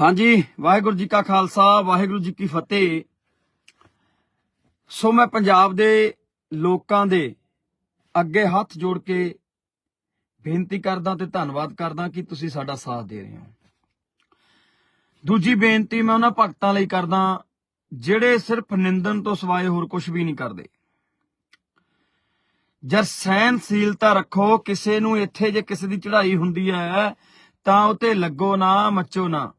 ਹਾਂਜੀ, ਵਾਹਿਗੁਰੂ ਜੀ ਕਾ ਖਾਲਸਾ, ਵਾਹਿਗੁਰੂ ਜੀ ਕੀ ਫਤਿਹ। ਸੋ ਮੈਂ ਪੰਜਾਬ ਦੇ ਲੋਕਾਂ ਦੇ ਅੱਗੇ ਹੱਥ ਜੋੜ ਕੇ ਬੇਨਤੀ ਕਰਦਾ ਤੇ ਧੰਨਵਾਦ ਕਰਦਾ ਕਿ ਤੁਸੀਂ ਸਾਡਾ ਸਾਥ ਦੇ ਰਹੇ ਹੋ। ਦੂਜੀ ਬੇਨਤੀ ਮੈਂ ਉਹਨਾਂ ਭਗਤਾਂ ਲਈ ਕਰਦਾ, ਜਿਹੜੇ ਸਿਰਫ ਨਿੰਦਨ ਤੋਂ ਸਿਵਾਏ ਹੋਰ ਕੁਝ ਵੀ ਨਹੀਂ ਕਰਦੇ। ਜਰ ਸਹਿਨਸ਼ੀਲਤਾ ਰੱਖੋ, ਕਿਸੇ ਨੂੰ ਇੱਥੇ ਜੇ ਕਿਸੇ ਦੀ ਚੜ੍ਹਾਈ ਹੁੰਦੀ ਹੈ, ਤਾਂ ਉਤੇ ਲੱਗੋ ਨਾ, ਮੱਚੋ ਨਾ।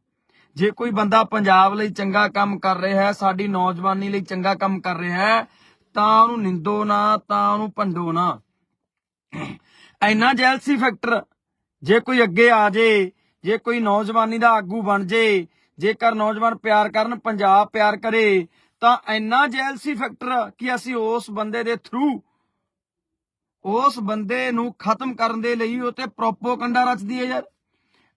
ਜੇ ਕੋਈ ਬੰਦਾ ਪੰਜਾਬ ਲਈ ਚੰਗਾ ਕੰਮ ਕਰ ਰਿਹਾ ਹੈ, ਸਾਡੀ ਨੌਜਵਾਨੀ ਲਈ ਚੰਗਾ ਕੰਮ ਕਰ ਰਿਹਾ ਹੈ, ਤਾਂ ਉਹਨੂੰ ਨਿੰਦੋ ਨਾ, ਤਾਂ ਉਹਨੂੰ ਭੰਡੋ ਨਾ। ਐਨਾ ਜੈਲਸੀ ਫੈਕਟਰ ਜੇ ਕੋਈ ਅੱਗੇ ਆ ਜੇ ਜੇ ਕੋਈ ਨੌਜਵਾਨੀ ਦਾ ਆਗੂ ਬਣ ਜੇ, ਜੇਕਰ ਨੌਜਵਾਨ ਪਿਆਰ ਕਰਨ, ਪੰਜਾਬ ਪਿਆਰ ਕਰੇ, ਤਾਂ ਐਨਾ ਜੈਲਸੀ ਫੈਕਟਰ ਕਿ ਅਸੀਂ ਉਸ ਬੰਦੇ ਦੇ ਥਰੂ ਉਸ ਬੰਦੇ ਨੂੰ ਖਤਮ ਕਰਨ ਦੇ ਲਈ ਉਹ ਤੇ ਪ੍ਰੋਪੋਗੰਡਾ ਰਚਦੀ ਹੈ ਯਾਰ।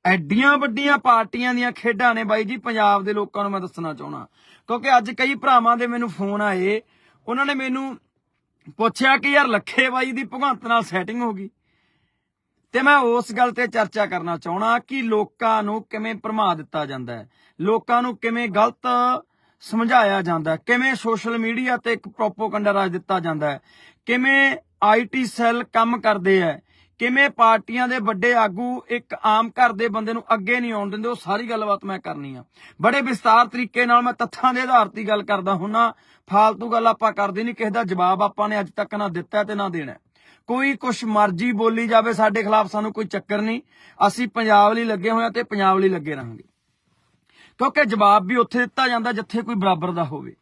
ਐਡੀਆਂ ਵੱਡੀਆਂ ਪਾਰਟੀਆਂ ਦੀਆਂ ਖੇਡਾਂ ਨੇ ਬਾਈ ਜੀ ਪੰਜਾਬ ਦੇ ਲੋਕਾਂ ਨੂੰ ਮੈਂ ਦੱਸਣਾ ਚਾਹਣਾ ਕਿਉਂਕਿ ਅੱਜ ਕਈ ਭਰਾਵਾਂ ਦੇ ਮੈਨੂੰ ਫੋਨ ਆਏ, ਉਹਨਾਂ ਨੇ ਮੈਨੂੰ ਪੁੱਛਿਆ ਕਿ ਯਾਰ ਲੱਖੇ ਬਾਈ ਦੀ ਭਗਵੰਤ ਨਾਲ ਸੈਟਿੰਗ ਹੋ ਗਈ। ਤੇ ਮੈਂ ਉਸ ਗੱਲ ਤੇ ਚਰਚਾ ਕਰਨਾ ਚਾਹਣਾ ਕਿ ਲੋਕਾਂ ਨੂੰ ਕਿਵੇਂ ਭਰਮਾ ਦਿੱਤਾ ਜਾਂਦਾ ਹੈ, ਲੋਕਾਂ ਨੂੰ ਕਿਵੇਂ ਗਲਤ ਸਮਝਾਇਆ ਜਾਂਦਾ ਕਿਵੇਂ ਸੋਸ਼ਲ ਮੀਡੀਆ ਤੇ ਇੱਕ ਪ੍ਰੋਪੋਗੰਡਾ ਰਾਜ ਦਿੱਤਾ ਜਾਂਦਾ ਹੈ, ਕਿਵੇਂ ਆਈਟੀ ਸੈੱਲ ਕੰਮ ਕਰਦੇ ਆ ਕਿਵੇਂ ਪਾਰਟੀਆਂ ਦੇ ਵੱਡੇ ਆਗੂ ਇੱਕ ਆਮ ਘਰ ਦੇ ਬੰਦੇ ਨੂੰ ਅੱਗੇ ਨਹੀਂ ਆਉਣ ਦਿੰਦੇ, ਉਹ ਸਾਰੀ ਗੱਲਬਾਤ ਮੈਂ ਕਰਨੀ ਆ। ਬੜੇ ਵਿਸਤਾਰ ਤਰੀਕੇ ਨਾਲ ਮੈਂ ਤੱਥਾਂ ਦੇ ਆਧਾਰ ਤੇ ਗੱਲ ਕਰਦਾ ਹੁੰਨਾ। ਫਾਲਤੂ ਗੱਲ ਆਪਾਂ ਕਰਦੇ ਨਹੀਂ, ਕਿਸੇ ਦਾ ਜਵਾਬ ਆਪਾਂ ਨੇ ਅੱਜ ਤੱਕ ਨਾ ਦਿੱਤਾ ਤੇ ਨਾ ਦੇਣਾ। ਕੋਈ ਕੁਛ ਮਰਜ਼ੀ ਬੋਲੀ ਜਾਵੇ, ਸਾਡੇ ਖਿਲਾਫ ਸਾਨੂੰ ਕੋਈ ਚੱਕਰ ਨਹੀਂ। ਅਸੀਂ ਪੰਜਾਬ ਲਈ ਲੱਗੇ ਹੋਏ ਆ ਤੇ ਪੰਜਾਬ ਲਈ ਲੱਗੇ ਰਹਾਂਗੇ। ਕਿਉਂਕਿ ਜਵਾਬ ਵੀ ਉੱਥੇ ਦਿੱਤਾ ਜਾਂਦਾ ਜਿੱਥੇ ਕੋਈ ਬਰਾਬਰ ਦਾ ਹੋਵੇ।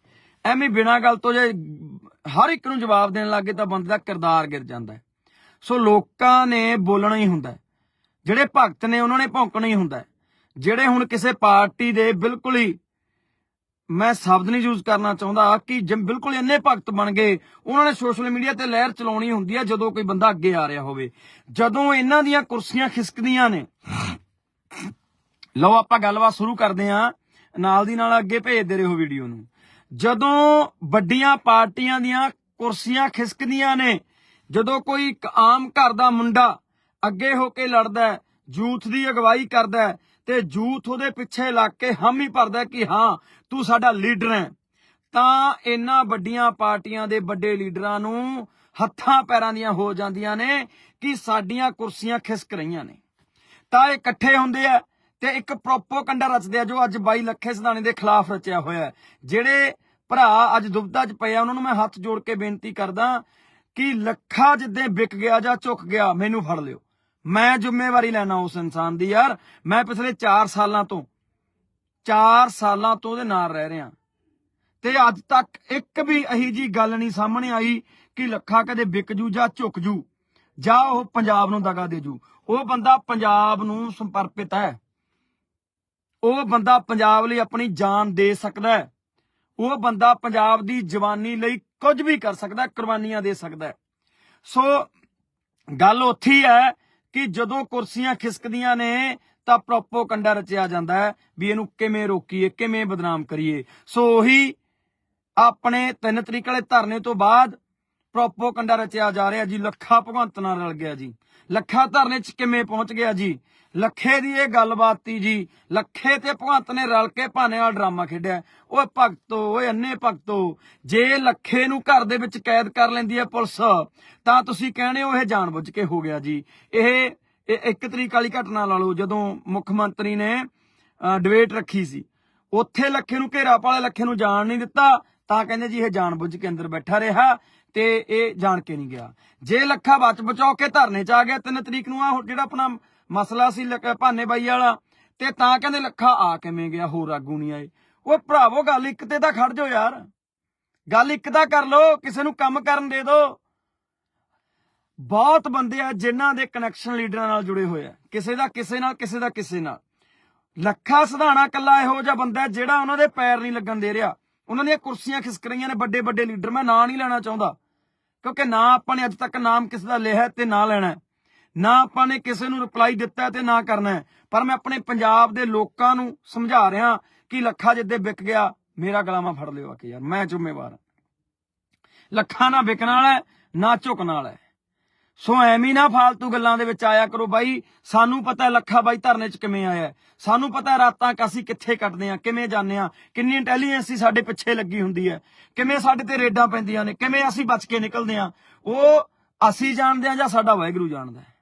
ਐਵੇਂ ਬਿਨਾਂ ਗੱਲ ਤੋਂ ਜੇ ਹਰ ਇੱਕ ਨੂੰ ਜਵਾਬ ਦੇਣ ਲੱਗੇ ਤਾਂ ਬੰਦੇ ਦਾ ਕਿਰਦਾਰ ਗਿਰ ਜਾਂਦਾ ਹੈ। ਸੋ ਲੋਕਾਂ ਨੇ ਬੋਲਣਾ ਹੀ ਹੁੰਦਾ ਜਿਹੜੇ ਭਗਤ ਨੇ, ਉਹਨਾਂ ਨੇ ਭੌਂਕਣਾ ਹੀ ਹੁੰਦਾ ਜਿਹੜੇ ਹੁਣ ਕਿਸੇ ਪਾਰਟੀ ਦੇ ਬਿਲਕੁਲ ਹੀ, ਮੈਂ ਸ਼ਬਦ ਨਹੀਂ ਯੂਜ਼ ਕਰਨਾ ਚਾਹੁੰਦਾ ਕਿ ਜਿਮ ਬਿਲਕੁਲ ਇੰਨੇ ਭਗਤ ਬਣ ਗਏ, ਉਹਨਾਂ ਨੇ ਸੋਸ਼ਲ ਮੀਡੀਆ ਤੇ ਲਹਿਰ ਚਲਾਉਣੀ ਹੁੰਦੀ ਹੈ ਜਦੋਂ ਕੋਈ ਬੰਦਾ ਅੱਗੇ ਆ ਰਿਹਾ ਹੋਵੇ। ਜਦੋਂ ਇਹਨਾਂ ਦੀਆਂ ਕੁਰਸੀਆਂ ਖਿਸਕਦੀਆਂ ਨੇ। ਲਓ, ਆਪਾਂ ਗੱਲਬਾਤ ਸ਼ੁਰੂ ਕਰਦੇ ਹਾਂ। ਨਾਲ ਦੀ ਨਾਲ ਅੱਗੇ ਭੇਜਦੇ ਰਹੋ ਵੀਡੀਓ ਨੂੰ। ਜਦੋਂ ਵੱਡੀਆਂ ਪਾਰਟੀਆਂ ਦੀਆਂ ਕੁਰਸੀਆਂ ਖਿਸਕਦੀਆਂ ਨੇ ਜਦੋਂ ਕੋਈ ਇੱਕ ਆਮ ਘਰ ਦਾ ਮੁੰਡਾ ਅੱਗੇ ਹੋ ਕੇ ਲੜਦਾ ਹੈ ਯੂਥ ਦੀ ਅਗਵਾਈ ਕਰਦਾ ਹੈ, ਤੇ ਯੂਥ ਉਹਦੇ ਪਿੱਛੇ ਲੱਗ ਕੇ ਹਾਮੀ ਭਰਦਾ ਕਿ ਹਾਂ, ਤੂੰ ਸਾਡਾ ਲੀਡਰ ਹੈ, ਤਾਂ ਇਹਨਾਂ ਵੱਡੀਆਂ ਪਾਰਟੀਆਂ ਦੇ ਵੱਡੇ ਲੀਡਰਾਂ ਨੂੰ ਹੱਥਾਂ ਪੈਰਾਂ ਦੀਆਂ ਹੋ ਜਾਂਦੀਆਂ ਨੇ ਕਿ ਸਾਡੀਆਂ ਕੁਰਸੀਆਂ ਖਿਸਕ ਰਹੀਆਂ ਨੇ। ਤਾਂ ਇਹ ਇਕੱਠੇ ਹੁੰਦੇ ਆ ਤੇ ਇੱਕ ਪ੍ਰੋਪੋਗੰਡਾ ਰਚਦੇ ਆ ਜੋ ਅੱਜ ਬਾਈ ਲੱਖੇ ਸਦਾਣੇ ਦੇ ਖਿਲਾਫ ਰਚਿਆ ਹੋਇਆ ਜਿਹੜੇ ਭਰਾ ਅੱਜ ਦੁਬਦਾ 'ਚ ਪਏ ਆ, ਉਹਨਾਂ ਨੂੰ ਮੈਂ ਹੱਥ ਜੋੜ ਕੇ ਬੇਨਤੀ ਕਰਦਾ ਕਿ ਲੱਖਾ ਜਿੱਦੇ ਵਿਕ ਗਿਆ ਜਾਂ ਝੁਕ ਗਿਆ, ਮੈਨੂੰ ਫੜ ਲਿਓ। ਮੈਂ ਜ਼ਿੰਮੇਵਾਰੀ ਲੈਣਾ ਉਸ ਇਨਸਾਨ ਦੀ, ਯਾਰ। ਮੈਂ ਪਿਛਲੇ 4 ਸਾਲਾਂ ਤੋਂ 4 ਸਾਲਾਂ ਤੋਂ ਉਹਦੇ ਨਾਲ ਰਹਿ ਰਿਹਾ। ਤੇ ਅੱਜ ਤੱਕ ਇੱਕ ਵੀ ਅਹੀ ਜੀ ਗੱਲ ਨਹੀਂ ਸਾਹਮਣੇ ਆਈ ਕਿ ਲੱਖਾ ਕਦੇ ਵਿਕ ਜੂ ਜਾਂ ਝੁਕ ਜੂ, ਜਾਂ ਉਹ ਪੰਜਾਬ ਨੂੰ ਦਗਾ ਦੇ ਜੂ। ਉਹ ਬੰਦਾ ਪੰਜਾਬ ਨੂੰ ਸਮਰਪਿਤ ਹੈ। ਉਹ ਬੰਦਾ ਪੰਜਾਬ ਲਈ ਆਪਣੀ ਜਾਨ ਦੇ ਸਕਦਾ ਹੈ। ਉਹ ਬੰਦਾ ਪੰਜਾਬ ਦੀ ਜਵਾਨੀ ਲਈ ਕੁਝ ਵੀ ਕਰ ਸਕਦਾ, ਕੁਰਬਾਨੀਆਂ ਦੇ ਸਕਦਾ ਸੋ ਗੱਲ ਉੱਥੇ ਹੈ ਕਿ ਜਦੋਂ ਕੁਰਸੀਆਂ ਖਿਸਕਦੀਆਂ ਨੇ, ਤਾਂ ਪ੍ਰੋਪੋਗੰਡਾ ਰਚਿਆ ਜਾਂਦਾ ਹੈ ਵੀ ਇਹਨੂੰ ਕਿਵੇਂ ਰੋਕੀਏ, ਕਿਵੇਂ ਬਦਨਾਮ ਕਰੀਏ। ਸੋ ਉਹੀ ਆਪਣੇ ਤਿੰਨ ਤਰੀਕ ਵਾਲੇ ਧਰਨੇ ਤੋਂ ਬਾਅਦ ਪ੍ਰੋਪੋਗੰਡਾ ਰਚਿਆ ਜਾ ਰਿਹਾ ਜੀ, ਲੱਖਾ ਭਗਵੰਤ ਨਾਲ ਰਲ ਗਿਆ ਜੀ। ਲੱਖਾ ਧਰਨੇ 'ਚ ਕਿਵੇਂ ਪਹੁੰਚ ਗਿਆ ਜੀ? ਲੱਖੇ ਦੀ ਇਹ ਗੱਲਬਾਤ ਤੀ ਜੀ। ਲੱਖੇ ਤੇ ਭਗਵੰਤ ਨੇ ਰਲ ਕੇ ਭਾਨੇ ਵਾਲਾ ਡਰਾਮਾ ਖੇਡਿਆ। ਓਏ ਭਗਤੋ, ਓਏ ਅੰਨੇ ਭਗਤੋ, ਜੇ ਲੱਖੇ ਨੂੰ ਘਰ ਦੇ ਵਿੱਚ ਕੈਦ ਕਰ ਲੈਂਦੀ ਹੈ ਪੁਲਿਸ, ਤਾਂ ਤੁਸੀਂ ਕਹਿੰਦੇ ਹੋ ਇਹ ਜਾਣਬੁੱਝ ਕੇ ਹੋ ਗਿਆ ਜੀ। ਇਹ ਇੱਕ ਤਰੀਕ ਵਾਲੀ ਘਟਨਾ ਲਾ ਲਓ, ਜਦੋਂ ਮੁੱਖ ਮੰਤਰੀ ਨੇ ਡਿਬੇਟ ਰੱਖੀ ਸੀ। ਉੱਥੇ ਲੱਖੇ ਨੂੰ ਘੇਰਾ ਪਾਲੇ ਲੱਖੇ ਨੂੰ ਜਾਣ ਨਹੀਂ ਦਿੱਤਾ, ਤਾਂ ਕਹਿੰਦੇ ਜੀ ਇਹ ਜਾਣਬੁੱਝ ਕੇ ਅੰਦਰ ਬੈਠਾ ਰਿਹਾ ਤੇ ਇਹ ਜਾਣ ਕੇ ਨਹੀਂ ਗਿਆ। ਜੇ ਲੱਖਾ ਬਚ ਬਚਾਓ ਕੇ ਧਰਨੇ ਚ ਆ ਗਿਆ, ਤਿੰਨ ਤਰੀਕ ਨੂੰ ਆ ਜਿਹੜਾ ਆਪਣਾ ਮਸਲਾ ਸੀ ਲੱਕ- ਭਾਨੇ ਬਾਈ ਵਾਲਾ, ਤੇ ਤਾਂ ਕਹਿੰਦੇ ਲੱਖਾ ਆ ਕਿਵੇਂ ਗਿਆ ਹੋਰ ਆਗੂ ਨਹੀਂ ਆਏ। ਓਏ ਭਰਾਵੋ, ਗੱਲ ਇੱਕ ਤੇ ਤਾਂ ਖੜ ਜਾਓ ਯਾਰ। ਗੱਲ ਇੱਕ ਤਾਂ ਕਰ ਲਓ, ਕਿਸੇ ਨੂੰ ਕੰਮ ਕਰਨ ਦੇ ਦਿਓ ਬਹੁਤ ਬੰਦੇ ਆ ਜਿਨ੍ਹਾਂ ਦੇ ਕਨੈਕਸ਼ਨ ਲੀਡਰਾਂ ਨਾਲ ਜੁੜੇ ਹੋਏ ਆ। ਕਿਸੇ ਦਾ ਕਿਸੇ ਨਾਲ, ਕਿਸੇ ਦਾ ਕਿਸੇ ਨਾਲ। ਲੱਖਾ ਸਿਧਾਣਾ ਕੱਲਾ ਇਹੋ ਜਿਹਾ ਬੰਦਾ ਜਿਹੜਾ ਉਹਨਾਂ ਦੇ ਪੈਰ ਨਹੀਂ ਲੱਗਣ ਦੇ ਰਿਹਾ। ਉਹਨਾਂ ਦੀਆਂ ਕੁਰਸੀਆਂ ਖਿਸਕ ਰਹੀਆਂ ਨੇ ਵੱਡੇ ਵੱਡੇ ਲੀਡਰ, ਮੈਂ ਨਾਂ ਨਹੀਂ ਲੈਣਾ ਚਾਹੁੰਦਾ। ਕਿਉਂਕਿ ਨਾ ਆਪਾਂ ਨੇ ਅੱਜ ਤੱਕ ਨਾਮ ਕਿਸੇ ਦਾ ਲਿਆ ਤੇ ਨਾ ਲੈਣਾ ਨਾ ਆਪਾਂ ਨੇ ਕਿਸੇ ਨੂੰ ਰਿਪਲਾਈ ਦਿੱਤਾ ਹੈ ਤੇ ਨਾ ਕਰਨਾ ਪਰ ਮੈਂ ਆਪਣੇ ਪੰਜਾਬ ਦੇ ਲੋਕਾਂ ਨੂੰ ਸਮਝਾ ਰਿਹਾ ਕਿ ਲੱਖਾ ਜਿੱਦੇ ਵਿਕ ਗਿਆ, ਮੇਰਾ ਗਲਾਮਾ ਫੜ ਲਿਓ ਆ ਕੇ ਯਾਰ, ਮੈਂ ਜ਼ਿੰਮੇਵਾਰ ਹਾਂ। ਲੱਖਾ ਨਾ ਵਿਕਣ ਵਾਲਾ ਨਾ ਝੁਕਣ ਵਾਲਾ ਸੋ ਐਵੇਂ ਨਾ ਫਾਲਤੂ ਗੱਲਾਂ ਦੇ ਵਿੱਚ ਆਇਆ ਕਰੋ ਬਾਈ, ਸਾਨੂੰ ਪਤਾ ਹੈ ਲੱਖਾ ਬਾਈ ਧਰਨੇ 'ਚ ਕਿਵੇਂ ਆਇਆ ਸਾਨੂੰ ਪਤਾ ਰਾਤਾਂ ਕ ਅਸੀਂ ਕਿੱਥੇ ਕੱਟਦੇ ਆ ਕਿਵੇਂ ਜਾਂਦੇ ਆ ਕਿੰਨੀ ਇੰਟੈਲੀਜੈਂਸੀ ਸਾਡੇ ਪਿੱਛੇ ਲੱਗੀ ਹੁੰਦੀ ਹੈ, ਕਿਵੇਂ ਸਾਡੇ ਤੇ ਰੇਡਾਂ ਪੈਂਦੀਆਂ ਨੇ, ਕਿਵੇਂ ਅਸੀਂ ਬਚ ਕੇ ਨਿਕਲਦੇ ਆ ਉਹ ਅਸੀਂ ਜਾਣਦੇ ਆ ਜਾਂ ਸਾਡਾ ਵਾਹਿਗੁਰੂ ਜਾਣਦਾ ਹੈ।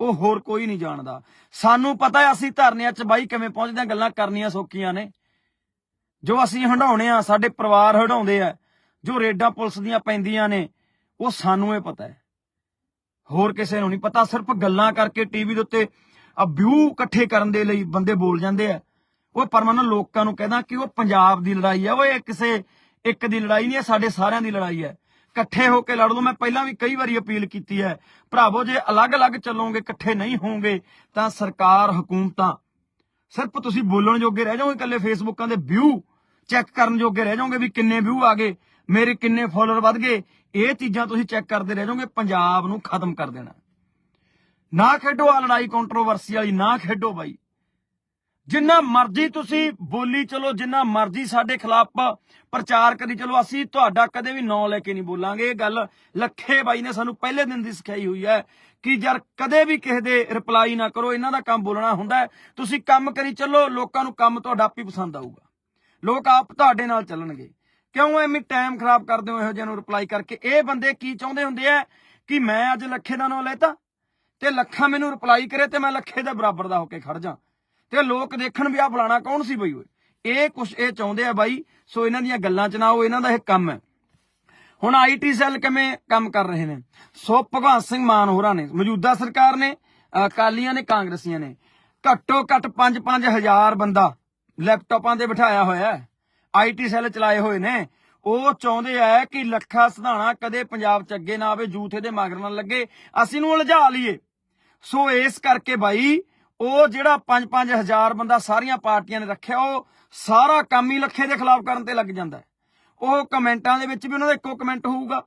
ਉਹ ਹੋਰ ਕੋਈ ਨਹੀਂ ਜਾਣਦਾ। ਸਾਨੂੰ ਪਤਾ ਹੈ ਅਸੀਂ ਧਰਨਿਆਂ 'ਚ ਬਾਈ ਕਿਵੇਂ ਪਹੁੰਚਦੇ ਆ ਗੱਲਾਂ ਕਰਨੀਆਂ ਸੌਖੀਆਂ ਨੇ। ਜੋ ਅਸੀਂ ਹੰਡਾਉਣੇ ਆ, ਸਾਡੇ ਪਰਿਵਾਰ ਹੰਡਾਉਂਦੇ ਆ, ਜੋ ਰੇਡਾਂ ਪੁਲਿਸ ਦੀਆਂ ਪੈਂਦੀਆਂ ਨੇ, ਉਹ ਸਾਨੂੰ ਇਹ ਪਤਾ ਹੈ। ਹੋਰ ਕਿਸੇ ਨੂੰ ਨਹੀਂ ਪਤਾ, ਸਿਰਫ ਗੱਲਾਂ ਕਰਕੇ ਟੀਵੀ ਦੇ ਉੱਤੇ ਆ ਵਿਊ ਇਕੱਠੇ ਕਰਨ ਦੇ ਲਈ ਬੰਦੇ ਬੋਲ ਜਾਂਦੇ ਆ। ਉਹ ਪਰ ਲੋਕਾਂ ਨੂੰ ਕਹਿੰਦਾ ਕਿ ਉਹ ਪੰਜਾਬ ਦੀ ਲੜਾਈ ਹੈ ਉਹ ਇਹ ਕਿਸੇ ਇੱਕ ਦੀ ਲੜਾਈ ਨਹੀਂ ਹੈ ਸਾਡੇ ਸਾਰਿਆਂ ਦੀ ਲੜਾਈ ਹੈ ਇਕੱਠੇ ਹੋ ਕੇ ਲੜ ਲਓ। ਮੈਂ ਪਹਿਲਾਂ ਵੀ ਕਈ ਵਾਰੀ ਅਪੀਲ ਕੀਤੀ ਹੈ, ਭਰਾਵੋ, ਜੇ ਅਲੱਗ-ਅਲੱਗ ਚੱਲੋਗੇ, ਇਕੱਠੇ ਨਹੀਂ ਹੋਵੋਗੇ, ਤਾਂ ਸਰਕਾਰ, ਹਕੂਮਤਾਂ ਸਿਰਫ ਤੁਸੀਂ ਬੋਲਣ ਜੋਗੇ ਰਹਿ ਜਾਓਗੇ, ਇਕੱਲੇ ਫੇਸਬੁੱਕਾਂ ਦੇ ਵਿਊ ਚੈੱਕ ਕਰਨ ਜੋਗੇ ਰਹਿ ਜਾਓਗੇ ਵੀ ਕਿੰਨੇ ਵਿਊ ਆ ਗਏ, ਮੇਰੇ ਕਿੰਨੇ ਫਾਲੋਅਰ ਵੱਧ ਗਏ। ਇਹ ਚੀਜ਼ਾਂ ਤੁਸੀਂ ਚੈੱਕ ਕਰਦੇ ਰਹਿ ਜਾਓਗੇ, ਪੰਜਾਬ ਨੂੰ ਖਤਮ ਕਰ ਦੇਣਾ। ਨਾ ਖੇਡੋ ਆ ਲੜਾਈ ਕੰਟਰੋਵਰਸੀ ਵਾਲੀ, ਨਾ ਖੇਡੋ ਬਾਈ। ਜਿੰਨਾ ਮਰਜ਼ੀ ਤੁਸੀਂ ਬੋਲੀ ਚਲੋ, ਜਿੰਨਾ ਮਰਜ਼ੀ ਸਾਡੇ ਖਿਲਾਫ ਪ੍ਰਚਾਰ ਕਰੀ ਚਲੋ, ਅਸੀਂ ਤੁਹਾਡਾ ਕਦੇ ਵੀ ਨਾਂ ਲੈ ਕੇ ਨਹੀਂ ਬੋਲਾਂਗੇ। ਇਹ ਗੱਲ ਲੱਖੇ ਬਾਈ ਨੇ ਸਾਨੂੰ ਪਹਿਲੇ ਦਿਨ ਦੀ ਸਿਖਾਈ ਹੋਈ ਹੈ ਕਿ ਯਾਰ ਕਦੇ ਵੀ ਕਿਸੇ ਦੇ ਰਿਪਲਾਈ ਨਾ ਕਰੋ, ਇਹਨਾਂ ਦਾ ਕੰਮ ਬੋਲਣਾ ਹੁੰਦਾ ਤੁਸੀਂ ਕੰਮ ਕਰੀ ਚੱਲੋ, ਲੋਕਾਂ ਨੂੰ ਕੰਮ ਤੁਹਾਡਾ ਆਪ ਹੀ ਪਸੰਦ ਆਊਗਾ। ਲੋਕ ਆਪ ਤੁਹਾਡੇ ਨਾਲ ਚੱਲਣਗੇ। ਕਿਉਂ ਐਵੇਂ ਟਾਈਮ ਖਰਾਬ ਕਰਦੇ ਹੋ ਇਹੋ ਜਿਹੇ ਨੂੰ ਰਿਪਲਾਈ ਕਰਕੇ? ਇਹ ਬੰਦੇ ਕੀ ਚਾਹੁੰਦੇ ਹੁੰਦੇ ਆ ਕਿ ਮੈਂ ਅੱਜ ਲੱਖੇ ਦਾ ਨਾਂ ਲੈਤਾ ਤੇ ਲੱਖਾਂ ਮੈਨੂੰ ਰਿਪਲਾਈ ਕਰੇ ਤੇ ਮੈਂ ਲੱਖੇ ਦੇ ਬਰਾਬਰ ਦਾ ਹੋ ਕੇ ਖੜ ਜਾ। ਤੇ ਲੋਕ ਦੇਖਣ ਵੀ ਆ ਫਲਾਣਾ ਕੌਣ ਸੀ ਬਈ ਓਏ? ਇਹ ਕੁਛ ਇਹ ਚਾਹੁੰਦੇ ਆ ਬਾਈ, ਸੋ ਇਹਨਾਂ ਦੀਆਂ ਗੱਲਾਂ ਚ ਨਾ ਉਹ ਇਹਨਾਂ ਦਾ ਇਹ ਕੰਮ ਹੈ। ਹੁਣ ਆਈਟੀ ਸੈੱਲ ਕਿਵੇਂ ਕੰਮ ਕਰ ਰਹੇ ਨੇ? ਸੋ ਭਗਵੰਤ ਸਿੰਘ ਮਾਨ ਹੋਰਾਂ ਨੇ, ਮੌਜੂਦਾ ਸਰਕਾਰ ਨੇ, ਅਕਾਲੀਆਂ ਨੇ, ਕਾਂਗਰਸੀਆਂ ਨੇ, ਘੱਟੋ ਘੱਟ 5-5 ਹਜ਼ਾਰ ਬੰਦਾ ਲੈਪਟਾਪਾਂ ਤੇ ਬਿਠਾਇਆ ਹੋਇਆ ਹੈ। ਆਈਟੀ ਸੈੱਲ ਚਲਾਏ ਹੋਏ ਨੇ। ਉਹ ਚਾਹੁੰਦੇ ਆ ਕਿ ਲੱਖਾ ਸਿਧਾਣਾ ਕਦੇ ਪੰਜਾਬ ਚ ਅੱਗੇ ਨਾ ਆਵੇ ਜੂਥੇ ਦੇ ਮਗਰ ਨਾ ਲੱਗੇ। ਅਸੀਂ ਨੂੰ ਉਲਝਾ ਲਈਏ। ਸੋ ਇਸ ਕਰਕੇ ਬਾਈ ਉਹ ਜਿਹੜਾ 5-5 ਹਜ਼ਾਰ ਬੰਦਾ ਸਾਰੀਆਂ ਪਾਰਟੀਆਂ ਨੇ ਰੱਖਿਆ, ਉਹ ਸਾਰਾ ਕੰਮ ਹੀ ਲੱਖੇ ਦੇ ਖਿਲਾਫ ਕਰਨ ਤੇ ਲੱਗ ਜਾਂਦਾ ਹੈ। ਉਹ ਕਮੈਂਟਾਂ ਦੇ ਵਿੱਚ ਵੀ ਉਹਨਾਂ ਦਾ ਇੱਕੋ ਕਮੈਂਟ ਹੋਊਗਾ।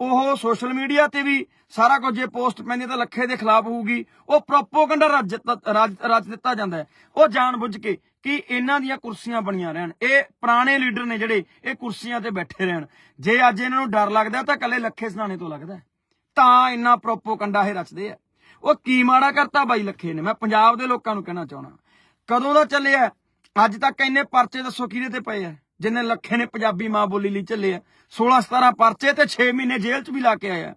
ਉਹ ਸੋਸ਼ਲ ਮੀਡੀਆ ਤੇ ਵੀ ਸਾਰਾ ਕੁਝ ਜੇ ਪੋਸਟ ਪੈਂਦੀ ਤਾਂ ਲੱਖੇ ਦੇ ਖਿਲਾਫ ਹੋਊਗੀ। ਉਹ ਪ੍ਰੋਪੋਗੈਂਡਾ ਰੱਜ ਰੱਜ ਰੱਜ ਦਿੱਤਾ ਜਾਂਦਾ ਹੈ। ਉਹ ਜਾਣਬੁੱਝ ਕੇ ਕਿ ਇਹਨਾਂ ਦੀਆਂ ਕੁਰਸੀਆਂ ਬਣੀਆਂ ਰਹਿਣ। ਇਹ ਪੁਰਾਣੇ ਲੀਡਰ ਨੇ ਜਿਹੜੇ, ਇਹ ਕੁਰਸੀਆਂ ਤੇ ਬੈਠੇ ਰਹਿਣ। ਜੇ ਅੱਜ ਇਹਨਾਂ ਨੂੰ ਡਰ ਲੱਗਦਾ ਤਾਂ ਕੱਲੇ ਲੱਖੇ ਸੁਣਾਣੇ ਤੋਂ ਲੱਗਦਾ ਤਾਂ ਇੰਨਾ ਪ੍ਰੋਪੋਗੈਂਡਾ ਇਹ ਰਚਦੇ ਆ। ਉਹ ਕੀ ਮਾੜਾ ਕਰਤਾ ਬਾਈ ਲੱਖੇ ਨੇ, ਮੈਂ ਪੰਜਾਬ ਦੇ ਲੋਕਾਂ ਨੂੰ ਕਹਿਣਾ ਚਾਹਣਾ ਕਦੋਂ ਦਾ ਚੱਲਿਆ? ਅੱਜ ਤੱਕ ਇੰਨੇ ਪਰਚੇ ਦੱਸੋ ਕਿਹਦੇ ਤੇ ਪਏ ਆ? ਜਿੰਨੇ ਲੱਖੇ ਨੇ ਪੰਜਾਬੀ ਮਾਂ ਬੋਲੀ ਲਈ ਚੱਲੇ ਆ। 16 17 ਪਰਚੇ ਤੇ 6 ਮਹੀਨੇ ਜੇਲ੍ਹ 'ਚ ਵੀ ਲਾ ਕੇ ਆਇਆ।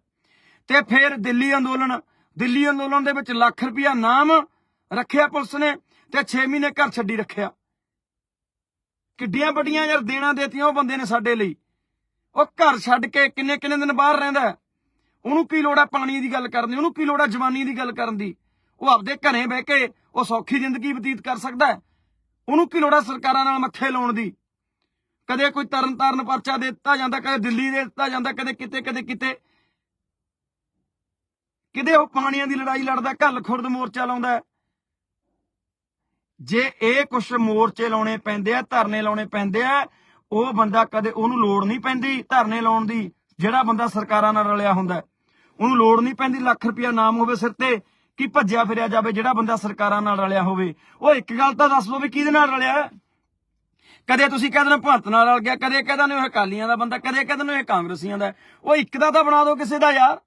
ਤੇ ਫਿਰ ਦਿੱਲੀ ਅੰਦੋਲਨ ਦਿੱਲੀ ਅੰਦੋਲਨ ਦੇ ਵਿੱਚ ਲੱਖ ਰੁਪਇਆ ਨਾਮ ਰੱਖਿਆ ਪੁਲਿਸ ਨੇ ਤੇ 6 ਮਹੀਨੇ ਘਰ ਛੱਡੀ ਰੱਖਿਆ। ਕਿੱਡੀਆਂ ਵੱਡੀਆਂ ਯਾਰ ਦੇਣਾ ਦੇਤੀਆਂ ਉਹ ਬੰਦੇ ਨੇ ਸਾਡੇ ਲਈ। ਉਹ ਘਰ ਛੱਡ ਕੇ ਕਿੰਨੇ ਕਿੰਨੇ ਦਿਨ ਬਾਹਰ ਰਹਿੰਦਾ ਉਹਨੂੰ ਕੀ ਲੋੜ ਹੈ ਪਾਣੀ ਦੀ ਗੱਲ ਕਰਨ ਦੀ? ਉਹਨੂੰ ਕੀ ਲੋੜ ਹੈ ਜਵਾਨੀ ਦੀ ਗੱਲ ਕਰਨ ਦੀ? ਉਹ ਆਪਦੇ ਘਰੇ ਬਹਿ ਕੇ ਉਹ ਸੌਖੀ ਜ਼ਿੰਦਗੀ ਬਤੀਤ ਕਰ ਸਕਦਾ ਹੈ? ਉਹਨੂੰ ਕੀ ਲੋੜ ਹੈ ਸਰਕਾਰਾਂ ਨਾਲ ਮੱਥੇ ਲਾਉਣ ਦੀ? ਕਦੇ ਕੋਈ ਤਰਨ ਤਾਰਨ ਪਰਚਾ ਦੇ ਦਿੱਤਾ ਜਾਂਦਾ, ਕਦੇ ਦਿੱਲੀ ਦੇ ਦਿੱਤਾ ਜਾਂਦਾ, ਕਦੇ ਕਿਤੇ ਕਦੇ ਕਿਤੇ। ਕਿਤੇ ਉਹ ਪਾਣੀਆਂ ਦੀ ਲੜਾਈ ਲੜਦਾ, ਘੱਲ ਖੁਰਦ ਮੋਰਚਾ ਲਾਉਂਦਾ ਜੇ ਇਹ ਕੁਛ ਮੋਰਚੇ ਲਾਉਣੇ ਪੈਂਦੇ ਆ, ਧਰਨੇ ਲਾਉਣੇ ਪੈਂਦੇ ਆ, ਉਹ ਬੰਦਾ ਕਦੇ ਉਹਨੂੰ ਲੋੜ ਨਹੀਂ ਪੈਂਦੀ ਧਰਨੇ ਲਾਉਣ ਦੀ, ਜਿਹੜਾ ਬੰਦਾ ਸਰਕਾਰਾਂ ਨਾਲ ਰਲਿਆ ਹੁੰਦਾ ਉਹਨੂੰ ਲੋੜ ਨਹੀਂ ਪੈਂਦੀ, ਲੱਖ ਰੁਪਇਆ ਨਾਮ ਹੋਵੇ ਸਿਰ ਤੇ, ਕਿ ਭੱਜਿਆ ਫਿਰਿਆ ਜਾਵੇ, ਜਿਹੜਾ ਬੰਦਾ ਸਰਕਾਰਾਂ ਨਾਲ ਰਲਿਆ ਹੋਵੇ। ਉਹ ਇੱਕ ਗੱਲ ਤਾਂ ਦੱਸ ਦੋ ਵੀ ਕਿਹਦੇ ਨਾਲ ਰਲਿਆ ਕਦੇ ਤੁਸੀਂ ਕਹਿੰਦੇ ਨੇ ਭੰਤ ਨਾਲ ਰਲ ਗਿਆ, ਕਦੇ ਕਹਿੰਦੇ ਨੇ ਉਹ ਅਕਾਲੀਆਂ ਦਾ ਬੰਦਾ, ਕਦੇ ਕਹਿੰਦੇ ਨੇ ਇਹ ਕਾਂਗਰਸੀਆਂ ਦਾ। ਉਹ ਇੱਕ ਦਾ ਤਾਂ ਬਣਾ ਦਿਓ ਕਿਸੇ ਦਾ ਯਾਰ।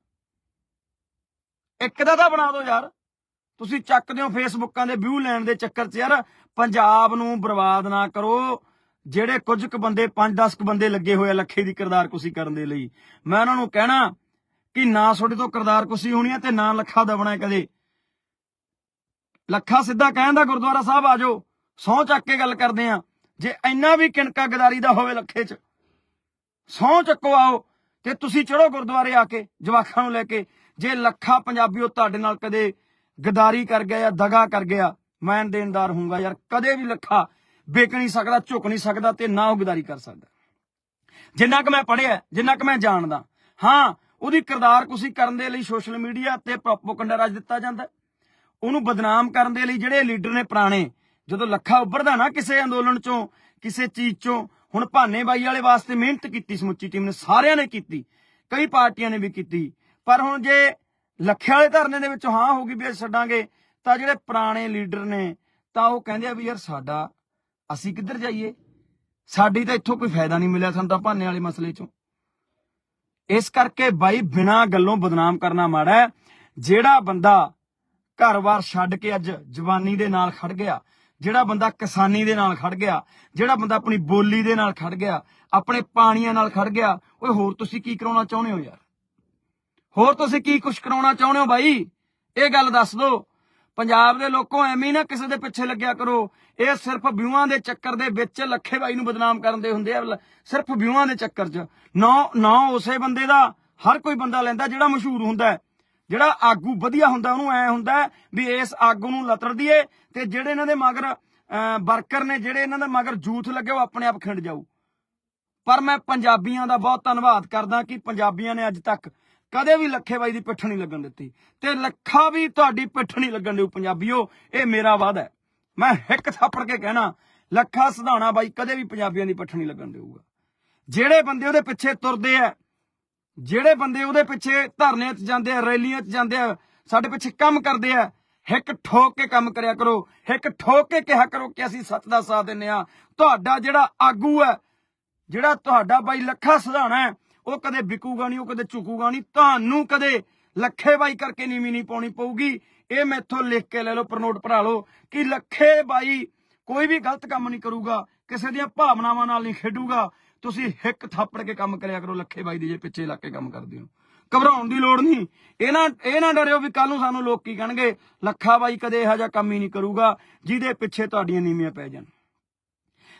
ਇੱਕ ਦਾ ਤਾਂ ਬਣਾ ਦਿਓ ਯਾਰ। ਤੁਸੀਂ ਚੱਕਦੇ ਹੋ ਫੇਸਬੁੱਕਾਂ ਦੇ ਵਿਊ ਲੈਣ ਦੇ ਚੱਕਰ 'ਚ ਯਾਰ। ਪੰਜਾਬ ਨੂੰ ਬਰਬਾਦ ਨਾ ਕਰੋ। ਜਿਹੜੇ ਕੁਝ ਕੁ ਬੰਦੇ 5-10 ਕੁ ਬੰਦੇ ਲੱਗੇ ਹੋਏ ਆ ਲੱਖੇ ਦੀ ਕਿਰਦਾਰ ਕੁਸੀ ਕਰਨ ਦੇ ਲਈ। ਮੈਂ ਉਹਨਾਂ ਨੂੰ ਕਹਿਣਾ ਕਿ ਨਾ ਤੁਹਾਡੇ ਤੋਂ ਕਿਰਦਾਰ ਕੁਸੀ ਹੋਣੀ ਹੈ ਤੇ ਨਾ ਲੱਖਾ ਦਬਣਾ ਕਦੇ। ਲੱਖਾ ਸਿੱਧਾ ਕਹਿੰਦਾ ਗੁਰਦੁਆਰਾ ਸਾਹਿਬ ਆ ਜਾਓ, ਸਹੁੰ ਚੱਕ ਕੇ ਗੱਲ ਕਰਦੇ ਆ। ਜੇ ਇੰਨਾ ਵੀ ਕਿਣਕਾ ਗਦਾਰੀ ਦਾ ਹੋਵੇ ਲੱਖੇ 'ਚ, ਸਹੁੰ ਚੱਕੋ ਆਓ ਤੇ ਤੁਸੀਂ ਚੜੋ ਗੁਰਦੁਆਰੇ ਆ ਕੇ ਜਵਾਖਾਂ ਨੂੰ ਲੈ ਕੇ। ਜੇ ਲੱਖਾ ਪੰਜਾਬੀਓ ਤੁਹਾਡੇ ਨਾਲ ਕਦੇ ਗਦਾਰੀ ਕਰ ਗਿਆ ਜਾਂ ਦਗਾ ਕਰ ਗਿਆ, ਮੈਂ ਦੇਣਦਾਰ ਹੋਊਂਗਾ ਯਾਰ, ਕਦੇ ਵੀ ਲੱਖਾ ਵੇਚ ਨਹੀਂ ਸਕਦਾ, ਝੁਕ ਨਹੀਂ ਸਕਦਾ ਤੇ ਨਾ ਉਹ ਗਦਾਰੀ ਕਰ ਸਕਦਾ। ਜਿੰਨਾ ਕਿ ਮੈਂ ਪੜਿਆ ਜਿੰਨਾ ਕਿ ਮੈਂ ਜਾਣਦਾ, ਹਾਂ ਉਹਦੀ ਕਿਰਦਾਰ ਕੁਸੀ ਕਰਨ ਦੇ ਲਈ ਸੋਸ਼ਲ ਮੀਡੀਆ ਤੇ ਪ੍ਰੋਪੋਗੈਂਡਾ ਰਾਜ ਦਿੱਤਾ ਜਾਂਦਾ ਉਹਨੂੰ ਬਦਨਾਮ ਕਰਨ ਦੇ ਲਈ ਜਿਹੜੇ ਲੀਡਰ ਨੇ ਪੁਰਾਣੇ, ਜਦੋਂ ਲੱਖਾ ਉੱਭਰਦਾ ਨਾ ਕਿਸੇ ਅੰਦੋਲਨ ਚੋਂ, ਕਿਸੇ ਚੀਜ਼ ਚੋਂ, ਹੁਣ ਭਾਨੇ ਬਾਈ ਵਾਲੇ ਵਾਸਤੇ ਮਿਹਨਤ ਕੀਤੀ ਸਮੁੱਚੀ ਟੀਮ ਨੇ, ਸਾਰਿਆਂ ਨੇ ਕੀਤੀ, ਕਈ ਪਾਰਟੀਆਂ ਨੇ ਵੀ ਕੀਤੀ। ਪਰ ਹੁਣ ਜੇ ਲੱਖੇ ਵਾਲੇ ਧਰਨੇ ਦੇ ਵਿੱਚ ਹਾਂ ਹੋ ਗਈ ਵੀ ਅਸੀਂ ਛੱਡਾਂਗੇ, ਤਾਂ ਜਿਹੜੇ ਪੁਰਾਣੇ ਲੀਡਰ ਨੇ, ਤਾਂ ਉਹ ਕਹਿੰਦੇ ਆ ਵੀ ਯਾਰ ਸਾਡਾ, ਅਸੀਂ ਕਿੱਧਰ ਜਾਈਏ? ਸਾਡੀ ਤਾਂ ਇੱਥੋਂ ਕੋਈ ਫਾਇਦਾ ਨਹੀਂ ਮਿਲਿਆ ਸਾਨੂੰ ਤਾਂ ਭਾਨੇ ਵਾਲੇ ਮਸਲੇ ਚੋਂ। ਇਸ ਕਰਕੇ ਬਾਈ ਬਿਨਾਂ ਗੱਲੋਂ ਬਦਨਾਮ ਕਰਨਾ ਮਾੜਾ ਜਿਹੜਾ ਬੰਦਾ ਘਰ-ਬਾਰ ਛੱਡ ਕੇ ਅੱਜ ਜਵਾਨੀ ਦੇ ਨਾਲ ਖੜ ਗਿਆ, ਜਿਹੜਾ ਬੰਦਾ ਕਿਸਾਨੀ ਦੇ ਨਾਲ ਖੜ ਗਿਆ, ਜਿਹੜਾ ਬੰਦਾ ਆਪਣੀ ਬੋਲੀ ਦੇ ਨਾਲ ਖੜ ਗਿਆ, ਆਪਣੇ ਪਾਣੀਆਂ ਨਾਲ ਖੜ ਗਿਆ, ਓਏ ਹੋਰ ਤੁਸੀਂ ਕੀ ਕਰਾਉਣਾ ਚਾਹੁੰਦੇ ਹੋ ਯਾਰ? ਹੋਰ ਤੁਸੀਂ ਕੀ ਕੁਛ ਕਰਾਉਣਾ ਚਾਹੁੰਦੇ ਹੋ ਬਾਈ? ਇਹ ਗੱਲ ਦੱਸ ਦਿਓ। ਪੰਜਾਬ ਦੇ ਲੋਕੋ ਐਵੇਂ ਨਾ ਕਿਸੇ ਦੇ ਪਿੱਛੇ ਲੱਗਿਆ ਕਰੋ। ਇਹ ਸਿਰਫ ਵਿਊਆਂ ਦੇ ਚੱਕਰ ਦੇ ਵਿੱਚ ਲੱਖੇ ਬਾਈ ਨੂੰ ਬਦਨਾਮ ਕਰਨ ਦੇ ਹੁੰਦੇ ਆ। ਸਿਰਫ ਵਿਊਆਂ ਦੇ ਚੱਕਰ 'ਚ। ਨਾ ਨਾ ਉਸੇ ਬੰਦੇ ਦਾ ਹਰ ਕੋਈ ਬੰਦਾ ਲੈਂਦਾ ਜਿਹੜਾ ਮਸ਼ਹੂਰ ਹੁੰਦਾ ਜਿਹੜਾ ਆਗੂ ਵਧੀਆ ਹੁੰਦਾ, ਉਹਨੂੰ ਐ ਹੁੰਦਾ ਵੀ ਇਸ ਆਗੂ ਨੂੰ ਲਤੜ ਦਈਏ ਤੇ ਜਿਹੜੇ ਇਹਨਾਂ ਦੇ ਮਗਰ ਵਰਕਰ ਨੇ, ਜਿਹੜੇ ਇਹਨਾਂ ਦੇ ਮਗਰ ਜੂਥ ਲੱਗੇ, ਉਹ ਆਪਣੇ ਆਪ ਖਿੰਡ ਜਾਊ। ਪਰ ਮੈਂ ਪੰਜਾਬੀਆਂ ਦਾ ਬਹੁਤ ਧੰਨਵਾਦ ਕਰਦਾ ਕਿ ਪੰਜਾਬੀਆਂ ਨੇ ਅੱਜ ਤੱਕ ਕਦੇ ਵੀ ਲੱਖੇ ਬਾਈ ਦੀ ਪਿੱਠ ਨਹੀਂ ਲੱਗਣ ਦਿੱਤੀ। ਤੇ ਲੱਖਾ ਵੀ ਤੁਹਾਡੀ ਪਿੱਠ ਨਹੀਂ ਲੱਗਣ ਦਿਓ ਪੰਜਾਬੀਓ, ਇਹ ਮੇਰਾ ਵਾਅਦਾ ਹੈ। ਮੈਂ ਹਿੱਕ ਥਾਪੜ ਕੇ ਕਹਿਣਾ, ਲੱਖਾ ਸਿਧਾਣਾ ਬਾਈ ਕਦੇ ਵੀ ਪੰਜਾਬੀਆਂ ਦੀ ਪਿੱਠ ਨਹੀਂ ਲੱਗਣ ਦੇਊਗਾ। ਜਿਹੜੇ ਬੰਦੇ ਉਹਦੇ ਪਿੱਛੇ ਤੁਰਦੇ ਆ, ਜਿਹੜੇ ਬੰਦੇ ਉਹਦੇ ਪਿੱਛੇ ਧਰਨੇ 'ਚ ਜਾਂਦੇ ਆ, ਰੈਲੀਆਂ 'ਚ ਜਾਂਦੇ ਆ, ਸਾਡੇ ਪਿੱਛੇ ਕੰਮ ਕਰਦੇ ਆ ਹਿੱਕ ਠੋਕ ਕੇ ਕੰਮ ਕਰਿਆ ਕਰੋ ਹਿੱਕ ਠੋਕ ਕੇ ਕਿਹਾ ਕਰੋ ਕਿ ਅਸੀਂ ਸੱਚ ਦਾ ਸਾਥ ਦਿੰਨੇ ਆ। ਤੁਹਾਡਾ ਜਿਹੜਾ ਆਗੂ ਹੈ, ਜਿਹੜਾ ਤੁਹਾਡਾ ਬਾਈ ਲੱਖਾ ਸਿਧਾਣਾ ਹੈ ਉਹ ਕਦੇ ਵਿਕੂਗਾ ਨਹੀਂ, ਉਹ ਕਦੇ ਝੁਕੂਗਾ ਨਹੀਂ। ਤੁਹਾਨੂੰ ਕਦੇ ਲੱਖੇ ਬਾਈ ਕਰਕੇ ਨੀਵੀਂ ਨਹੀਂ ਪਾਉਣੀ ਪਊਗੀ। ਇਹ ਮੈਥੋਂ ਲਿਖ ਕੇ ਲੈ ਲਓ, ਪ੍ਰਨੋਟ ਭਰਾ ਲਓ, ਕਿ ਲੱਖੇ ਬਾਈ ਕੋਈ ਵੀ ਗਲਤ ਕੰਮ ਨਹੀਂ ਕਰੂਗਾ, ਕਿਸੇ ਦੀਆਂ ਭਾਵਨਾਵਾਂ ਨਾਲ ਨਹੀਂ ਖੇਡੂਗਾ। ਤੁਸੀਂ ਹਿੱਕ ਥਾਪੜ ਕੇ ਕੰਮ ਕਰਿਆ ਕਰੋ ਲੱਖੇ ਬਾਈ ਦੇ ਜੇ ਪਿੱਛੇ ਲੱਗ ਕੇ ਕੰਮ ਕਰਦੇ ਹੋ ਘਬਰਾਉਣ ਦੀ ਲੋੜ ਨਹੀਂ। ਇਹ ਨਾ ਇਹ ਨਾ ਡਰਿਓ ਵੀ ਕੱਲ ਨੂੰ ਸਾਨੂੰ ਲੋਕ ਕੀ ਕਹਿਣਗੇ ਲੱਖਾ ਬਾਈ ਕਦੇ ਇਹੋ ਜਿਹਾ ਕੰਮ ਹੀ ਨਹੀਂ ਕਰੂਗਾ, ਜਿਹਦੇ ਪਿੱਛੇ ਤੁਹਾਡੀਆਂ ਨੀਵੀਆਂ ਪੈ ਜਾਣ।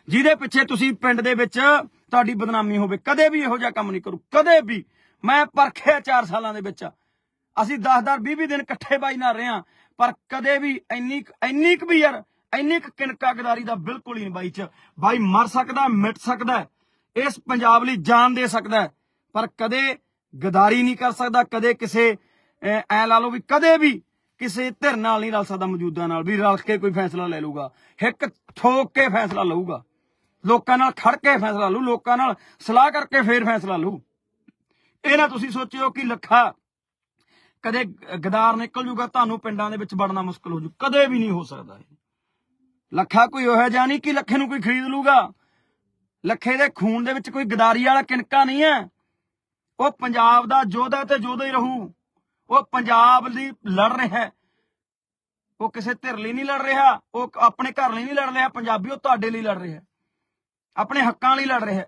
ਜਿਹਦੇ ਪਿੱਛੇ ਤੁਸੀਂ ਪਿੰਡ ਦੇ ਵਿੱਚ ਤੁਹਾਡੀ ਬਦਨਾਮੀ ਹੋਵੇ ਕਦੇ ਵੀ ਇਹੋ ਜਿਹਾ ਕੰਮ ਨਹੀਂ ਕਰੂ ਕਦੇ ਵੀ। ਮੈਂ ਪਰਖਿਆ 4 ਸਾਲਾਂ ਦੇ ਵਿੱਚ। ਅਸੀਂ 10-10 20 ਦਿਨ ਇਕੱਠੇ ਬਾਈ ਨਾਲ ਰਹੇ ਹਾਂ ਪਰ ਕਦੇ ਵੀ ਇੰਨੀ ਕੁ- ਇੰਨੀ ਕੁ ਵੀ ਯਾਰ ਇੰਨੀ ਕੁ ਕਿਣਕਾ ਗਦਾਰੀ ਦਾ ਬਿਲਕੁਲ ਹੀ ਨਹੀਂ ਬਾਈ ਚ। ਬਾਈ ਮਰ ਸਕਦਾ ਮਿਟ ਸਕਦਾ ਇਸ ਪੰਜਾਬ ਲਈ ਜਾਨ ਦੇ ਸਕਦਾ ਪਰ ਕਦੇ ਗਦਾਰੀ ਨਹੀਂ ਕਰ ਸਕਦਾ ਕਦੇ ਕਿਸੇ ਅਹ, ਐ ਲਾ ਲਓ ਵੀ ਕਦੇ ਵੀ ਕਿਸੇ ਧਿਰ ਨਾਲ ਨਹੀਂ ਰਲ ਸਕਦਾ ਮੌਜੂਦਾ ਨਾਲ ਵੀ ਰਲ ਕੇ ਕੋਈ ਫੈਸਲਾ ਲੈ ਲਊਗਾ। ਇੱਕ ਠੋਕ ਕੇ ਫੈਸਲਾ ਲਊਗਾ। ਲੋਕਾਂ ਨਾਲ ਖੜ ਕੇ ਫੈਸਲਾ ਲੂ ਲੋਕਾਂ ਨਾਲ ਸਲਾਹ ਕਰਕੇ ਫੇਰ ਫੈਸਲਾ ਲਊ। ਇਹ ਨਾ ਤੁਸੀਂ ਸੋਚਿਓ ਕਿ ਲੱਖਾ ਕਦੇ ਗਦਾਰ ਨਿਕਲ ਜੂਗਾ, ਤੁਹਾਨੂੰ ਪਿੰਡਾਂ ਦੇ ਵਿੱਚ ਵੜਨਾ ਮੁਸ਼ਕਲ ਹੋ ਜੂ, ਕਦੇ ਵੀ ਨਹੀਂ ਹੋ ਸਕਦਾ ਲੱਖਾ ਕੋਈ ਉਹ ਜਿਹਾ ਨਹੀਂ ਕਿ ਲੱਖੇ ਨੂੰ ਕੋਈ ਖਰੀਦ ਲੂਗਾ ਲੱਖੇ ਦੇ ਖੂਨ ਦੇ ਵਿੱਚ ਕੋਈ ਗਦਾਰੀ ਵਾਲਾ ਕਿਣਕਾ ਨਹੀਂ ਹੈ। ਉਹ ਪੰਜਾਬ ਦਾ ਯੋਧਾ ਤੇ ਯੋਧਾ ਹੀ ਰਹੂ। ਉਹ ਪੰਜਾਬ ਲਈ ਲੜ ਰਿਹਾ ਹੈ। ਉਹ ਕਿਸੇ ਧਿਰ ਲਈ ਨਹੀਂ ਲੜ ਰਿਹਾ, ਉਹ ਆਪਣੇ ਘਰ ਲਈ ਨਹੀਂ ਲੜ ਰਿਹਾ, ਪੰਜਾਬੀ ਉਹ ਤੁਹਾਡੇ ਲਈ ਲੜ ਰਿਹਾ ਆਪਣੇ ਹੱਕਾਂ ਲਈ ਲੜ ਰਿਹਾ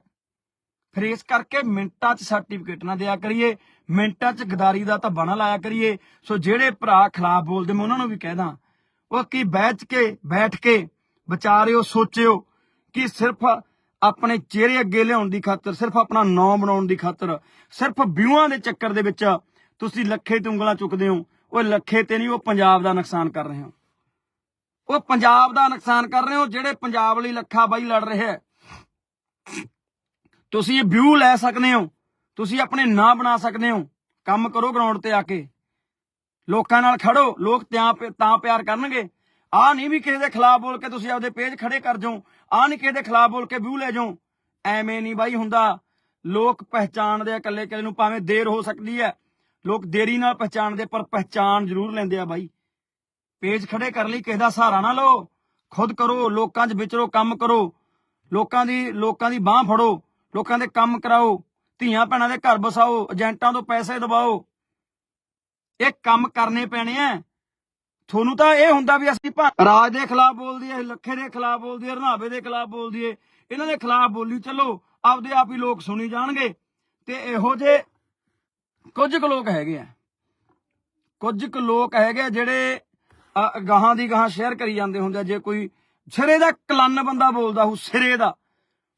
ਫਿਰ ਇਸ ਕਰਕੇ ਮਿੰਟਾਂ 'ਚ ਸਰਟੀਫਿਕੇਟ ਨਾ ਦਿਆ ਕਰੀਏ, ਮਿੰਟਾਂ 'ਚ ਗਦਾਰੀ ਦਾ ਤਾਂ ਬਣਾ ਲਾਇਆ ਕਰੀਏ। ਸੋ ਜਿਹੜੇ ਭਰਾ ਖਿਲਾਫ ਬੋਲਦੇ, ਮੈਂ ਉਹਨਾਂ ਨੂੰ ਵੀ ਕਹਿਦਾ ਉਹ ਕੀ ਬੈਠ ਕੇ ਬੈਠ ਕੇ ਵਿਚਾਰਿਓ, ਸੋਚਿਓ ਕਿ ਸਿਰਫ ਆਪਣੇ ਚਿਹਰੇ ਅੱਗੇ ਲਿਆਉਣ ਦੀ ਖਾਤਰ, ਸਿਰਫ ਆਪਣਾ ਨਾਂ ਬਣਾਉਣ ਦੀ ਖਾਤਰ, ਸਿਰਫ ਵਿਊਆਂ ਦੇ ਚੱਕਰ ਦੇ ਵਿੱਚ ਤੁਸੀਂ ਲੱਖੇ ਤੇ ਉਂਗਲਾਂ ਚੁੱਕਦੇ ਹੋ। ਉਹ ਲੱਖੇ ਤੇ ਨਹੀਂ, ਉਹ ਪੰਜਾਬ ਦਾ ਨੁਕਸਾਨ ਕਰ ਰਹੇ ਹੋ। ਉਹ ਪੰਜਾਬ ਦਾ ਨੁਕਸਾਨ ਕਰ ਰਹੇ ਹੋ, ਜਿਹੜੇ ਪੰਜਾਬ ਲਈ ਲੱਖਾ ਬਾਈ ਲੜ ਰਿਹਾ ਹੈ। ਤੁਸੀਂ ਵਿਊ ਲੈ ਸਕਦੇ ਹੋ। ਤੁਸੀਂ ਆਪਣੇ ਨਾਂ ਬਣਾ ਸਕਦੇ ਹੋ। ਕੰਮ ਕਰੋ ਗਰਾਊਂਡ ਤੇ ਆ ਕੇ। ਲੋਕਾਂ ਨਾਲ ਖੜੋ। ਲੋਕ ਤਾਂ ਤਾਂ ਪਿਆਰ ਕਰਨਗੇ। ਆ ਨਹੀਂ ਵੀ ਕਿਸੇ ਦੇ ਖਿਲਾਫ ਬੋਲ ਕੇ ਤੁਸੀਂ ਆਪਦੇ ਪੇਜ ਖੜੇ ਕਰ ਜਾਓ। ਆ ਨਹੀਂ ਕਿਸੇ ਦੇ ਖਿਲਾਫ ਬੋਲ ਕੇ ਵਿਊ ਲੈ ਜਾਓ। ਐਵੇਂ ਨਹੀਂ ਬਾਈ ਹੁੰਦਾ। ਲੋਕ ਪਹਿਚਾਣਦੇ ਆ ਇਕੱਲੇ ਇਕੱਲੇ ਨੂੰ ਭਾਵੇਂ ਦੇਰ ਹੋ ਸਕਦੀ ਹੈ। ਲੋਕ ਦੇਰੀ ਨਾਲ ਪਹਿਚਾਣਦੇ, ਪਰ ਪਹਿਚਾਣ ਜ਼ਰੂਰ ਲੈਂਦੇ ਆ ਬਾਈ। ਪੇਜ ਖੜੇ ਕਰਨ ਲਈ, ਕਿਸੇ ਦਾ ਸਹਾਰਾ ਨਾ ਲਓ। ਖੁਦ ਕਰੋ, ਲੋਕਾਂ 'ਚ ਵਿਚਰੋ, ਕੰਮ ਕਰੋ। ਲੋਕਾਂ ਦੀ ਲੋਕਾਂ ਦੀ ਬਾਹ ਫੜੋ, ਲੋਕਾਂ ਦੇ ਕੰਮ ਕਰਾਓ, ਧੀਆਂ ਭੈਣਾਂ ਦੇ ਘਰ ਬਸਾਓ, ਏਜੰਟਾਂ ਤੋਂ ਪੈਸੇ ਦਬਾਓ। ਇਹ ਕੰਮ ਕਰਨੇ ਪੈਣੇ ਆ। ਤੁਹਾਨੂੰ ਤਾਂ ਇਹ ਹੁੰਦਾ ਵੀ ਅਸੀਂ ਰਾਜ ਦੇ ਖਿਲਾਫ ਬੋਲਦੀ ਏ ਲੱਖੇ ਦੇ ਖਿਲਾਫ ਬੋਲਦੀ ਏ ਰਣਾਵੇ ਦੇ ਖਿਲਾਫ ਬੋਲਦੀ ਏ ਇਹਨਾਂ ਦੇ ਖਿਲਾਫ ਬੋਲੀ ਚੱਲੋ, ਆਪਦੇ ਆਪ ਹੀ ਲੋਕ ਸੁਣੀ ਜਾਣਗੇ। ਤੇ ਇਹੋ ਜੇ ਕੁਝ ਕੁ ਲੋਕ ਹੈਗੇ ਆ। ਕੁਝ ਕੁ ਲੋਕ ਹੈਗੇ ਆ ਜਿਹੜੇ ਗਾਹਾਂ ਦੀ ਗਾਹਾਂ ਸ਼ੇਅਰ ਕਰੀ ਜਾਂਦੇ ਹੁੰਦੇ ਜੇ ਕੋਈ ਸਿਰੇ ਦਾ ਕਲੰਨ ਬੰਦਾ ਬੋਲਦਾ ਹੋ, ਸਿਰੇ ਦਾ।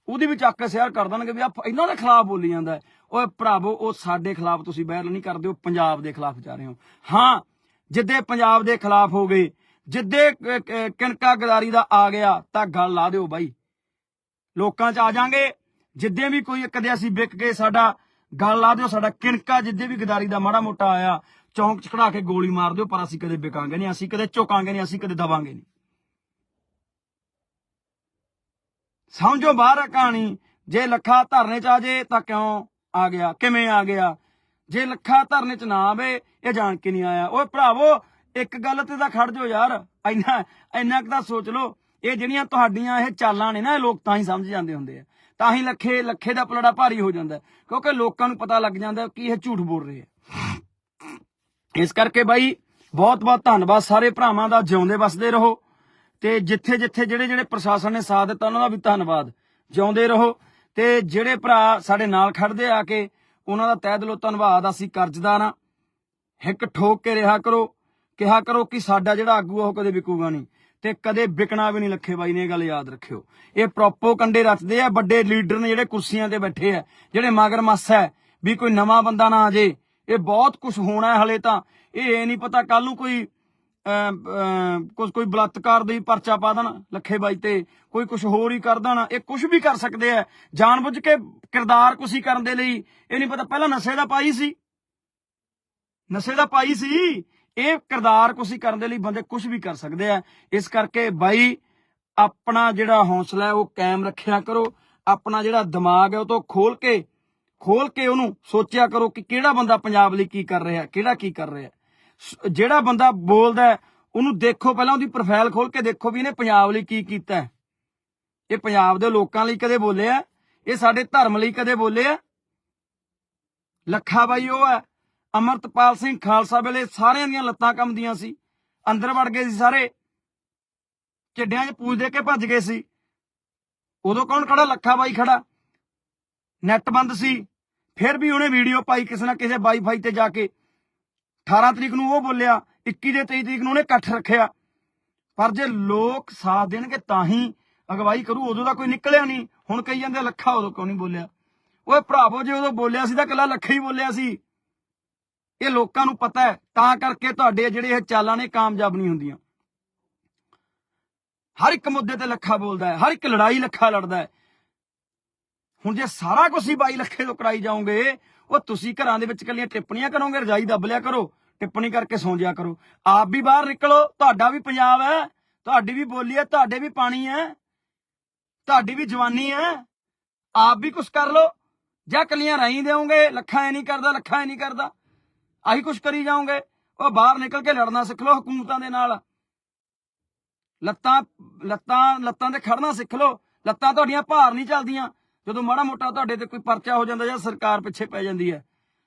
ਉਹਦੀ ਵੀ ਚੱਕ ਕੇ ਸ਼ੇਅਰ ਕਰ ਦੇਣਗੇ ਵੀ ਆ ਇਹਨਾਂ ਦੇ ਖਿਲਾਫ ਬੋਲੀ ਜਾਂਦਾ ਹੈ। ਓਏ ਭਰਾਵੋ, ਉਹ ਸਾਡੇ ਖਿਲਾਫ ਤੁਸੀਂ ਬਹਿਲ ਨਹੀਂ ਕਰਦੇ ਹੋ ਪੰਜਾਬ ਦੇ ਖਿਲਾਫ ਜਾ ਰਹੇ ਹੋ। ਹਾਂ, ਜਿੱਦੇ ਪੰਜਾਬ ਦੇ ਖਿਲਾਫ ਹੋ ਗਏ, ਜਿੱਦੇ ਕਿਣਕਾ ਗਦਾਰੀ ਦਾ ਆ ਗਿਆ, ਤਾਂ ਗੱਲ ਲਾ ਦਿਓ ਬਾਈ। ਲੋਕਾਂ 'ਚ ਆ ਜਾਾਂਗੇ, ਜਿੱਦੇ ਵੀ ਕੋਈ ਕਦੇ ਅਸੀਂ ਵਿਕ ਕੇ ਸਾਡਾ ਗੱਲ ਲਾ ਦਿਓ, ਸਾਡਾ ਕਿਣਕਾ ਜਿੱਦੇ ਵੀ ਗਦਾਰੀ ਦਾ ਮਾੜਾ ਮੋਟਾ ਆਇਆ, ਚੌਂਕ 'ਚ ਖੜਾ ਕੇ ਗੋਲੀ ਮਾਰ ਦਿਓ, ਪਰ ਅਸੀਂ ਕਦੇ ਵਿਕਾਂਗੇ ਨਹੀਂ, ਅਸੀਂ ਕਦੇ ਝੁਕਾਂਗੇ ਨਹੀਂ, ਅਸੀਂ ਕਦੇ ਦਵਾਂਗੇ ਨਹੀਂ। ਸਮਝੋ ਬਾਹਰ ਆ ਕਹਾਣੀ, ਜੇ ਲੱਖਾ ਧਰਨੇ 'ਚ ਆ ਜੇ ਤਾਂ ਕਿਉਂ ਆ ਗਿਆ, ਕਿਵੇਂ ਆ ਗਿਆ? ਜੇ ਲੱਖਾ ਧਰਨੇ 'ਚ ਨਾ ਆਵੇ, ਇਹ ਜਾਣ ਕੇ ਨਹੀਂ ਆਇਆ। ਓਏ ਭਰਾਵੋ, ਇੱਕ ਗੱਲ ਤੇ ਤਾਂ ਖੜ ਜਾਓ ਯਾਰ। ਇੰਨਾ ਇੰਨਾ ਕੁ ਤਾਂ ਸੋਚ ਲਓ। ਇਹ ਜਿਹੜੀਆਂ ਤੁਹਾਡੀਆਂ ਇਹ ਚਾਲਾਂ ਨੇ ਨਾ, ਇਹ ਲੋਕ ਤਾਂ ਹੀ ਸਮਝ ਜਾਂਦੇ ਹੁੰਦੇ ਆ। ਤਾਂ ਹੀ ਲੱਖੇ ਲੱਖੇ ਦਾ ਪਲੜਾ ਭਾਰੀ ਹੋ ਜਾਂਦਾ ਕਿਉਂਕਿ ਲੋਕਾਂ ਨੂੰ ਪਤਾ ਲੱਗ ਜਾਂਦਾ ਕਿ ਇਹ ਝੂਠ ਬੋਲ ਰਹੇ ਆ। ਇਸ ਕਰਕੇ ਬਾਈ ਬਹੁਤ ਬਹੁਤ ਧੰਨਵਾਦ ਸਾਰੇ ਭਰਾਵਾਂ ਦਾ। ਜਿਉਂਦੇ, ਵਸਦੇ ਰਹੋ। ਤੇ ਜਿੱਥੇ ਜਿੱਥੇ ਜਿਹੜੇ ਜਿਹੜੇ ਪ੍ਰਸ਼ਾਸਨ ਨੇ ਸਾਥ ਦਿੱਤਾ, ਉਹਨਾਂ ਦਾ ਵੀ ਧੰਨਵਾਦ। ਜਿਉਂਦੇ ਰਹੋ ਤੇ ਜਿਹੜੇ ਭਰਾ ਸਾਡੇ ਨਾਲ ਖੜਦੇ ਆ ਕੇ, ਉਹਨਾਂ ਦਾ ਤਹਿ ਦਿਲੋਂ ਧੰਨਵਾਦ। ਅਸੀਂ ਕਰਜ਼ਦਾਰ ਆ ਹਿੱਕ ਠੋਕ ਕੇ ਰਿਹਾ ਕਰੋ। ਕਿਹਾ ਕਰੋ ਕਿ ਸਾਡਾ ਜਿਹੜਾ ਆਗੂ ਆ, ਉਹ ਕਦੇ ਵਿਕੂਗਾ ਨਹੀਂ। ਤੇ ਕਦੇ ਵਿਕਣਾ ਵੀ ਨਹੀਂ ਲੱਖੇ ਬਾਈ ਨੇ, ਇਹ ਗੱਲ ਯਾਦ ਰੱਖਿਓ। ਇਹ ਪ੍ਰੋਪੋ ਕੰਡੇ ਰਚਦੇ ਆ। ਵੱਡੇ ਲੀਡਰ ਨੇ ਜਿਹੜੇ ਕੁਰਸੀਆਂ ਤੇ ਬੈਠੇ ਆ, ਜਿਹੜੇ ਮਗਰ ਮੱਸ ਹੈ ਵੀ ਕੋਈ ਨਵਾਂ ਬੰਦਾ ਨਾ ਆ ਜੇ। ਇਹ ਬਹੁਤ ਕੁਝ ਹੋਣਾ ਹੈ ਹਲੇ ਤਾਂ। ਇਹ ਇਹ ਨਹੀਂ ਪਤਾ ਕੱਲ ਨੂੰ ਕੋਈ ਕੁਝ ਕੋਈ ਬਲਾਤਕਾਰ ਦੀ ਪਰਚਾ ਪਾ ਦੇਣ ਲੱਖੇ ਬਾਈ ਤੇ, ਕੋਈ ਕੁਝ ਹੋਰ ਹੀ ਕਰ ਦੇਣ, ਇਹ ਕੁਝ ਵੀ ਕਰ ਸਕਦੇ ਆ। ਜਾਣਬੁੱਝ ਕੇ ਕਿਰਦਾਰ ਕੁਸੀ ਕਰਨ ਦੇ ਲਈ, ਇਹ ਨਹੀਂ ਪਤਾ ਪਹਿਲਾਂ ਨਸ਼ੇ ਦਾ ਪਾਈ ਸੀ। ਨਸ਼ੇ ਦਾ ਪਾਈ ਸੀ, ਇਹ ਕਿਰਦਾਰ ਕੁਸੀ ਕਰਨ ਦੇ ਲਈ ਬੰਦੇ ਕੁਝ ਵੀ ਕਰ ਸਕਦੇ ਆ। ਇਸ ਕਰਕੇ ਬਾਈ, ਆਪਣਾ ਜਿਹੜਾ ਹੌਸਲਾ ਹੈ ਉਹ ਕਾਇਮ ਰੱਖਿਆ ਕਰੋ। ਆਪਣਾ ਜਿਹੜਾ ਦਿਮਾਗ ਹੈ ਉਹ ਤੋਂ ਖੋਲ ਕੇ ਖੋਲ ਕੇ ਉਹਨੂੰ ਸੋਚਿਆ ਕਰੋ ਕਿ ਕਿਹੜਾ ਬੰਦਾ ਪੰਜਾਬ ਲਈ ਕੀ ਕਰ ਰਿਹਾ, ਕਿਹੜਾ ਕੀ ਕਰ ਰਿਹਾ। ਜਿਹੜਾ ਬੰਦਾ ਬੋਲਦਾ ਉਹਨੂੰ ਦੇਖੋ ਪਹਿਲਾਂ ਉਹਦੀ ਪ੍ਰੋਫਾਈਲ ਖੋਲ ਕੇ ਦੇਖੋ ਵੀ ਇਹਨੇ ਪੰਜਾਬ ਲਈ ਕੀ ਕੀਤਾ ਇਹ ਪੰਜਾਬ ਦੇ ਲੋਕਾਂ ਲਈ ਕਦੇ ਬੋਲਿਆ ਇਹ ਸਾਡੇ ਧਰਮ ਲਈ ਕਦੇ ਬੋਲਿਆ ਲੱਖਾ ਬਾਈ ਉਹ ਹੈ, ਅਮਰਤਪਾਲ ਸਿੰਘ ਖਾਲਸਾ ਵੇਲੇ ਸਾਰਿਆਂ ਦੀਆਂ ਲੱਤਾਂ ਕੰਮਦੀਆਂ ਸੀ, ਅੰਦਰ ਵੜ ਗਏ ਸੀ ਸਾਰੇ। ਚੱਡਿਆਂ 'ਚ ਪੂਜ ਦੇ ਕੇ ਭੱਜ ਗਏ ਸੀ। ਉਦੋਂ ਕੌਣ ਖੜਾ? ਲੱਖਾ ਬਾਈ ਖੜਾ। ਨੈਟ ਬੰਦ ਸੀ। ਫਿਰ ਵੀ ਉਹਨੇ ਵੀਡੀਓ ਪਾਈ ਕਿਸੇ ਨਾ ਕਿਸੇ ਵਾਈਫਾਈ ਤੇ ਜਾ ਕੇ। 18 ਤਰੀਕ ਨੂੰ ਉਹ ਬੋਲਿਆ 21 ਦੇ 23 ਤਰੀਕ ਨੂੰ ਉਹਨੇ ਇਕੱਠ ਰੱਖਿਆ। ਪਰ ਜੇ ਲੋਕ ਸਾਥ ਦੇਣਗੇ ਤਾਂ ਹੀ ਅਗਵਾਈ ਕਰੂ, ਉਦੋਂ ਦਾ ਕੋਈ ਨਿਕਲਿਆ ਨਹੀਂ। ਹੁਣ ਕਹੀ ਜਾਂਦੇ ਲੱਖਾ ਉਦੋਂ ਕਿਉਂ ਨਹੀਂ ਬੋਲਿਆ? ਓਏ ਭਰਾਵੋ, ਜੇ ਉਦੋਂ ਬੋਲਿਆ ਸੀ ਤਾਂ ਕੱਲਾ ਲੱਖਾ ਹੀ ਬੋਲਿਆ ਸੀ। ਇਹ ਲੋਕਾਂ ਨੂੰ ਪਤਾ ਹੈ, ਤਾਂ ਕਰਕੇ ਤੁਹਾਡੇ ਜਿਹੜੇ ਇਹ ਚਾਲਾਂ ਨੇ ਕਾਮਯਾਬ ਨਹੀਂ ਹੁੰਦੀਆਂ। ਹਰ ਇੱਕ ਮੁੱਦੇ ਤੇ ਲੱਖਾ ਬੋਲਦਾ ਹੈ, ਹਰ ਇੱਕ ਲੜਾਈ ਲੱਖਾ ਲੜਦਾ ਹੈ। ਹੁਣ ਜੇ ਸਾਰਾ ਕੁਝ ਹੀ ਬਾਈ ਲੱਖੇ ਤੋਂ ਕਰਾਈ ਜਾਓਗੇ, ਉਹ ਤੁਸੀਂ ਘਰਾਂ ਦੇ ਵਿੱਚ ਕੱਲੀਆਂ ਟਿੱਪਣੀਆਂ ਕਰੋਗੇ, ਰਜਾਈ ਦੱਬ ਲਿਆ ਕਰੋ, ਟਿੱਪਣੀ ਕਰਕੇ ਸੌਂ ਜਿਆ ਕਰੋ। ਆਪ ਵੀ ਬਾਹਰ ਨਿਕਲੋ, ਤੁਹਾਡਾ ਵੀ ਪੰਜਾਬ ਹੈ, ਤੁਹਾਡੀ ਵੀ ਬੋਲੀ ਹੈ, ਤੁਹਾਡੇ ਵੀ ਪਾਣੀ ਹੈ, ਤੁਹਾਡੀ ਵੀ ਜਵਾਨੀ ਹੈ, ਆਪ ਵੀ ਕੁਝ ਕਰ ਲੋ ਜਾਂ ਕੱਲੀਆਂ ਰਾਈ ਦੇਵੋਗੇ ਲੱਖਾਂ ਐ ਨਹੀਂ ਕਰਦਾ, ਲੱਖਾਂ ਐ ਨਹੀਂ ਕਰਦਾ। ਆਹੀ ਕੁਝ ਕਰੀ ਜਾਓਗੇ, ਉਹ ਬਾਹਰ ਨਿਕਲ ਕੇ ਲੜਨਾ ਸਿੱਖ ਲਓ ਹਕੂਮਤਾਂ ਦੇ ਨਾਲ। ਲੱਤਾਂ ਲੱਤਾਂ ਲੱਤਾਂ ਤੇ ਖੜਨਾ ਸਿੱਖ ਲਓ। ਲੱਤਾਂ ਤੁਹਾਡੀਆਂ ਭਾਰ ਨਹੀਂ ਚੱਲਦੀਆਂ। ਜਦੋਂ ਮਾੜਾ ਮੋਟਾ ਤੁਹਾਡੇ ਤੇ ਕੋਈ ਪਰਚਾ ਹੋ ਜਾਂਦਾ ਜਾਂ ਸਰਕਾਰ ਪਿੱਛੇ ਪੈ ਜਾਂਦੀ ਹੈ,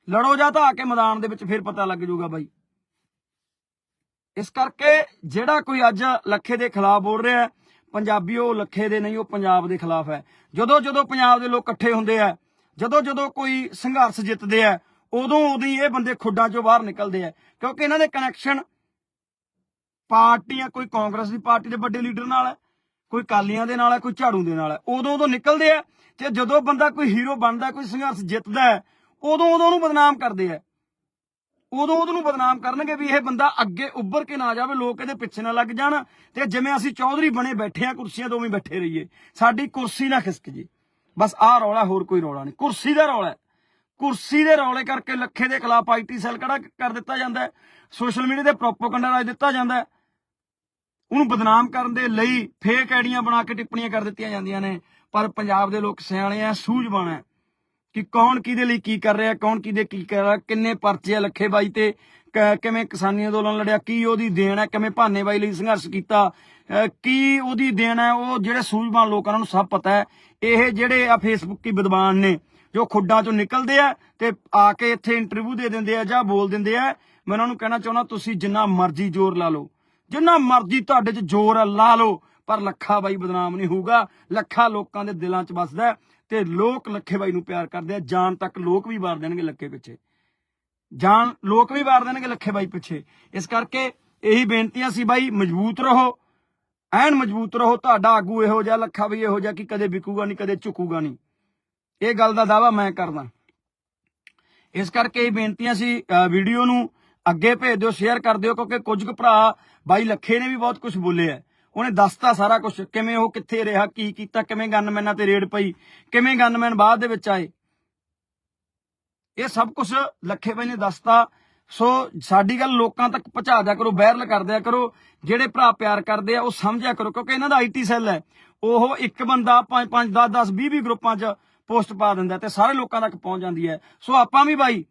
ਲੜੋ ਜਾਂ ਤਾਂ ਆ ਕੇ ਮੈਦਾਨ ਦੇ ਵਿੱਚ ਫਿਰ ਪਤਾ ਲੱਗ ਜਾਊਗਾ ਬਾਈ। ਇਸ ਕਰਕੇ ਜਿਹੜਾ ਕੋਈ ਅੱਜ ਲੱਖੇ ਦੇ ਖਿਲਾਫ ਬੋਲ ਰਿਹਾ ਪੰਜਾਬੀ ਉਹ ਲੱਖੇ ਦੇ ਨਹੀਂ, ਉਹ ਪੰਜਾਬ ਦੇ ਖਿਲਾਫ ਹੈ। ਜਦੋਂ ਜਦੋਂ ਪੰਜਾਬ ਦੇ ਲੋਕ ਇਕੱਠੇ ਹੁੰਦੇ ਆ, ਜਦੋਂ ਜਦੋਂ ਕੋਈ ਸੰਘਰਸ਼ ਜਿੱਤਦੇ ਆ, ਉਦੋਂ ਉਦੋਂ ਹੀ ਇਹ ਬੰਦੇ ਖੁੱਡਾਂ ਚੋਂ ਬਾਹਰ ਨਿਕਲਦੇ ਆ, ਕਿਉਂਕਿ ਇਹਨਾਂ ਦੇ ਕਨੈਕਸ਼ਨ ਪਾਰਟੀਆਂ, ਕੋਈ ਕਾਂਗਰਸ ਦੀ ਪਾਰਟੀ ਦੇ ਵੱਡੇ ਲੀਡਰ ਨਾਲ ਹੈ, ਕੋਈ ਕਾਲੀਆਂ ਦੇ ਨਾਲ ਹੈ, ਕੋਈ ਝਾੜੂ ਦੇ ਨਾਲ ਹੈ, ਉਦੋਂ ਉਦੋਂ ਨਿਕਲਦੇ ਆ ਤੇ ਜਦੋਂ ਬੰਦਾ ਕੋਈ ਹੀਰੋ ਬਣਦਾ, ਕੋਈ ਸੰਘਰਸ਼ ਜਿੱਤਦਾ ਉਦੋਂ ਉਦੋਂ ਉਹਨੂੰ ਬਦਨਾਮ ਕਰਦੇ ਆ। ਉਦੋਂ ਉਹਨੂੰ ਬਦਨਾਮ ਕਰਨਗੇ ਵੀ ਇਹ ਬੰਦਾ ਅੱਗੇ ਉੱਭਰ ਕੇ ਨਾ ਜਾਵੇ, ਲੋਕ ਇਹਦੇ ਪਿੱਛੇ ਨਾ ਲੱਗ ਜਾਣ। ਤੇ ਜਿਵੇਂ ਅਸੀਂ ਚੌਧਰੀ ਬਣੇ ਬੈਠੇ ਆ ਕੁਰਸੀਆਂ ਤੋਂ ਵੀ ਬੈਠੇ ਰਹੀਏ। ਸਾਡੀ ਕੁਰਸੀ ਨਾ ਖਿਸਕ ਜੇ। ਬਸ ਆਹ ਰੌਲਾ, ਹੋਰ ਕੋਈ ਰੌਲਾ ਨਹੀਂ। ਕੁਰਸੀ ਦਾ ਰੌਲਾ ਕੁਰਸੀ ਦੇ ਰੌਲੇ ਕਰਕੇ ਲੱਖੇ ਦੇ ਖਿਲਾਫ ਆਈਟੀ ਸੈੱਲ ਖੜਾ ਕਰ ਦਿੱਤਾ ਜਾਂਦਾ ਸੋਸ਼ਲ ਮੀਡੀਆ ਤੇ ਪ੍ਰੋਪਗੈਂਡਾ ਰਾਜ ਦਿੱਤਾ ਜਾਂਦਾ ਉਹਨੂੰ ਬਦਨਾਮ ਕਰਨ ਦੇ ਲਈ ਫੇਕ ਆਈਡੀਆਂ ਬਣਾ ਕੇ ਟਿੱਪਣੀਆਂ ਕਰ ਦਿੱਤੀਆਂ ਜਾਂਦੀਆਂ ਨੇ। ਪਰ ਪੰਜਾਬ ਦੇ ਲੋਕ ਸਿਆਣੇ ਆ ਸੂਝਵਾਨ ਹੈ ਕਿ ਕੌਣ ਕਿਹਦੇ ਲਈ ਕੀ ਕਰ ਰਿਹਾ ਕੌਣ ਕਿਹਦੇ ਕੀ ਕਰ ਰਿਹਾ ਕਿੰਨੇ ਪਰਚੇ ਆ ਲੱਖੇ ਬਾਈ ਤੇ ਕਿਵੇਂ ਕਿਸਾਨੀ ਅੰਦੋਲਨ ਲੜਿਆ ਕੀ ਉਹਦੀ ਦੇਣ ਹੈ ਕਿਵੇਂ ਭਾਨੇਬਾਈ ਲਈ ਸੰਘਰਸ਼ ਕੀਤਾ ਕੀ ਉਹਦੀ ਦੇਣ ਹੈ ਉਹ ਜਿਹੜੇ ਸੂਝਵਾਨ ਲੋਕਾਂ ਨੂੰ ਸਭ ਪਤਾ ਹੈ। ਇਹ ਜਿਹੜੇ ਆ ਫੇਸਬੁੱਕੀ ਵਿਦਵਾਨ ਨੇ ਜੋ ਖੁੱਡਾਂ ਚੋਂ ਨਿਕਲਦੇ ਆ ਤੇ ਆ ਕੇ ਇੱਥੇ ਇੰਟਰਵਿਊ ਦੇ ਦਿੰਦੇ ਆ ਜਾਂ ਬੋਲ ਦਿੰਦੇ ਆ ਮੈਂ ਉਹਨਾਂ ਨੂੰ ਕਹਿਣਾ ਚਾਹੁੰਦਾ ਤੁਸੀਂ ਜਿੰਨਾ ਮਰਜ਼ੀ ਜ਼ੋਰ ਲਾ ਲਓ। ਜਿੰਨਾ ਮਰਜ਼ੀ ਤੁਹਾਡੇ 'ਚ ਜ਼ੋਰ ਆ, ਲਾ ਲਓ। ਪਰ ਲੱਖਾ ਬਾਈ ਬਦਨਾਮ ਨਹੀਂ ਹੋਊਗਾ। ਲੱਖਾ ਲੋਕਾਂ ਦੇ ਦਿਲਾਂ 'ਚ ਵੱਸਦਾ ਤੇ ਲੋਕ ਲੱਖੇ ਬਾਈ ਨੂੰ ਪਿਆਰ ਕਰਦੇ ਆ। ਜਾਨ ਤੱਕ ਲੋਕ ਵੀ ਵਾਰ ਦੇਣਗੇ ਲੱਖੇ ਪਿੱਛੇ। ਜਾਨ ਲੋਕ ਵੀ ਵਾਰ ਦੇਣਗੇ ਲੱਖੇ ਬਾਈ ਪਿੱਛੇ। ਇਸ ਕਰਕੇ ਇਹੀ ਬੇਨਤੀਆਂ ਸੀ ਬਾਈ, ਮਜ਼ਬੂਤ ਰਹੋ। ਐਨ ਮਜ਼ਬੂਤ ਰਹੋ, ਤੁਹਾਡਾ ਆਗੂ ਇਹੋ ਜਿਹਾ, ਲੱਖਾ ਵੀ ਇਹੋ ਜਿਹਾ ਕਿ ਕਦੇ ਵਿਕੂਗਾ ਨਹੀਂ, ਕਦੇ ਝੁਕੂਗਾ ਨਹੀਂ। ਇਹ ਗੱਲ ਦਾ ਦਾਵਾ ਮੈਂ ਕਰਦਾ। ਇਸ ਕਰਕੇ ਇਹ ਬੇਨਤੀਆਂ ਸੀ ਵੀਡੀਓ ਨੂੰ ਅੱਗੇ ਭੇਜ ਦਿਓ, ਸ਼ੇਅਰ ਕਰ ਦਿਓ, ਕਿਉਂਕਿ ਕੁਝ ਕੁ ਭਰਾ ਬਾਈ ਲੱਖੇ ਨੇ ਵੀ ਬਹੁਤ ਕੁਝ ਬੋਲਿਆ ਉਹਨੇ ਦੱਸਤਾ ਸਾਰਾ ਕੁਝ ਕਿਵੇਂ ਉਹ ਕਿੱਥੇ ਰਿਹਾ, ਕੀ ਕੀਤਾ, ਕਿਵੇਂ ਗਨਮੈਨਾਂ ਤੇ ਰੇਡ ਪਈ, ਕਿਵੇਂ ਗਨਮੈਨ ਬਾਅਦ ਦੇ ਵਿੱਚ ਆਏ। ਇਹ ਸਭ ਕੁਝ ਲੱਖੇ ਬਾਈ ਨੇ ਦੱਸਤਾ। ਸੋ ਸਾਡੀ ਗੱਲ ਲੋਕਾਂ ਤੱਕ ਪਹੁੰਚਾ ਦਿਆ ਕਰੋ, ਵਾਇਰਲ ਕਰ ਦਿਆ ਕਰੋ। ਜਿਹੜੇ ਭਰਾ ਪਿਆਰ ਕਰਦੇ ਆ, ਉਹ ਸਮਝਿਆ ਕਰੋ, ਕਿਉਂਕਿ ਇਹਨਾਂ ਦਾ ਆਈਟੀ ਸੈੱਲ ਹੈ। ਉਹ ਇੱਕ ਬੰਦਾ 5 5 10 10 20 20 ਗਰੁੱਪਾਂ 'ਚ ਪੋਸਟ ਪਾ ਦਿੰਦਾ ਤੇ ਸਾਰੇ ਲੋਕਾਂ ਤੱਕ ਪਹੁੰਚ ਜਾਂਦੀ ਹੈ। ਸੋ ਆਪਾਂ ਵੀ ਬਾਈ,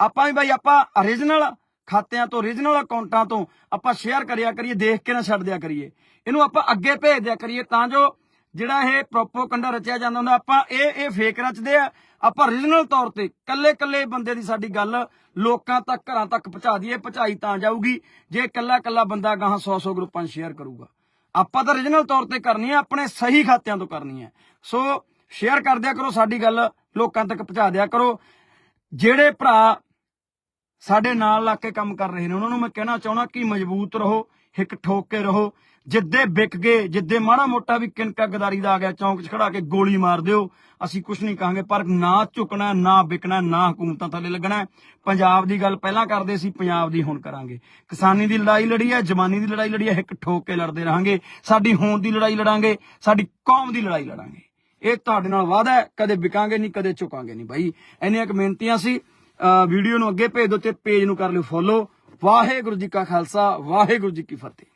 ਆਪਾਂ ਵੀ ਬਾਈ, ਆਪਾਂ origignal ਖਾਤਿਆਂ ਤੋਂ ਰੀਜਨਲ ਅਕਾਊਂਟਾਂ ਤੋਂ ਆਪਾਂ ਸ਼ੇਅਰ ਕਰਿਆ ਕਰੀਏ, ਦੇਖ ਕੇ ਨਾ ਛੱਡ ਦਿਆ ਕਰੀਏ। ਇਹਨੂੰ ਆਪਾਂ ਅੱਗੇ ਭੇਜ ਦਿਆ ਕਰੀਏ ਤਾਂ ਜੋ ਜਿਹੜਾ ਇਹ ਪ੍ਰੋਪੋਗੈਂਡਾ ਰਚਿਆ ਜਾਂਦਾ ਹੁੰਦਾ, ਆਪਾਂ ਇਹ ਇਹ ਫੇਕ ਰਚਦੇ ਆ। ਆਪਾਂ ਰੀਜਨਲ ਤੌਰ ਤੇ ਕੱਲੇ ਕੱਲੇ ਬੰਦੇ ਦੀ ਸਾਡੀ ਗੱਲ ਲੋਕਾਂ ਤੱਕ, ਘਰਾਂ ਤੱਕ ਪਹੁੰਚਾ ਦਈਏ, ਪਹੁੰਚਾਈ ਤਾਂ ਜਾਊਗੀ। ਜੇ ਇਕੱਲਾ ਇਕੱਲਾ ਬੰਦਾ ਗਾਹਾਂ 100 100 ਗਰੁੱਪਾਂ 'ਚ ਸ਼ੇਅਰ ਕਰੂਗਾ। ਆਪਾਂ ਤਾਂ ਰੀਜਨਲ ਤੌਰ ਤੇ ਕਰਨੀ ਹੈ ਆਪਣੇ ਸਹੀ ਖਾਤਿਆਂ ਤੋਂ ਕਰਨੀ ਹੈ ਸੋ ਸ਼ੇਅਰ ਕਰ ਦਿਆ ਕਰੋ ਸਾਡੀ ਗੱਲ, ਲੋਕਾਂ ਤੱਕ ਪਹੁੰਚਾ ਦਿਆ ਕਰੋ। ਜਿਹੜੇ ਭਰਾ ਸਾਡੇ ਨਾਲ ਲੱਗ ਕੇ ਕੰਮ ਕਰ ਰਹੇ ਨੇ। ਉਹਨਾਂ ਨੂੰ ਮੈਂ ਕਹਿਣਾ ਚਾਹੁੰਦਾ ਕਿ ਮਜ਼ਬੂਤ ਰਹੋ, ਹਿੱਕ ਠੋਕ ਕੇ ਰਹੋ। ਜਿੱਦੇ ਵਿਕ ਗਏ, ਜਿੱਦੇ ਮਾੜਾ ਮੋਟਾ ਵੀ ਕਿਨਕਾ ਗਦਾਰੀ ਦਾ ਆ ਗਿਆ, ਚੌਂਕ 'ਚ ਖੜਾ ਕੇ ਗੋਲੀ ਮਾਰ ਦਿਓ, ਅਸੀਂ ਕੁਝ ਨਹੀਂ ਕਹਾਂਗੇ। ਪਰ ਨਾ ਝੁਕਣਾ, ਨਾ ਵਿਕਣਾ, ਨਾ ਹਕੂਮਤਾਂ ਥੱਲੇ ਲੱਗਣਾ। ਪੰਜਾਬ ਦੀ ਗੱਲ ਪਹਿਲਾਂ ਕਰਦੇ ਸੀ, ਪੰਜਾਬ ਦੀ ਹੁਣ ਕਰਾਂਗੇ। ਕਿਸਾਨੀ ਦੀ ਲੜਾਈ ਲੜੀ ਹੈ, ਜਵਾਨੀ ਦੀ ਲੜਾਈ ਲੜੀ ਹੈ ਇੱਕ ਠੋਕ ਕੇ ਲੜਦੇ ਰਹਾਂਗੇ। ਸਾਡੀ ਹੋਂਦ ਦੀ ਲੜਾਈ ਲੜਾਂਗੇ, ਸਾਡੀ ਕੌਮ ਦੀ ਲੜਾਈ ਲੜਾਂਗੇ। ਇਹ ਤੁਹਾਡੇ ਨਾਲ ਵਾਅਦਾ ਹੈ, ਕਦੇ ਵਿਕਾਂਗੇ ਨਹੀਂ, ਕਦੇ ਝੁਕਾਂਗੇ ਨਹੀਂ ਬਾਈ। ਇੰਨੀਆਂ ਕੁ ਮਿਹਨਤੀਆਂ ਸੀ ਵੀਡੀਓ ਨੂੰ ਅੱਗੇ ਭੇਜ ਦਿਓ ਤੇ ਪੇਜ ਨੂੰ ਕਰ ਲਿਓ ਫੋਲੋ। ਵਾਹਿਗੁਰੂ ਜੀ ਕਾ ਖਾਲਸਾ, ਵਾਹਿਗੁਰੂ ਜੀ ਕੀ ਫਤਿਹ।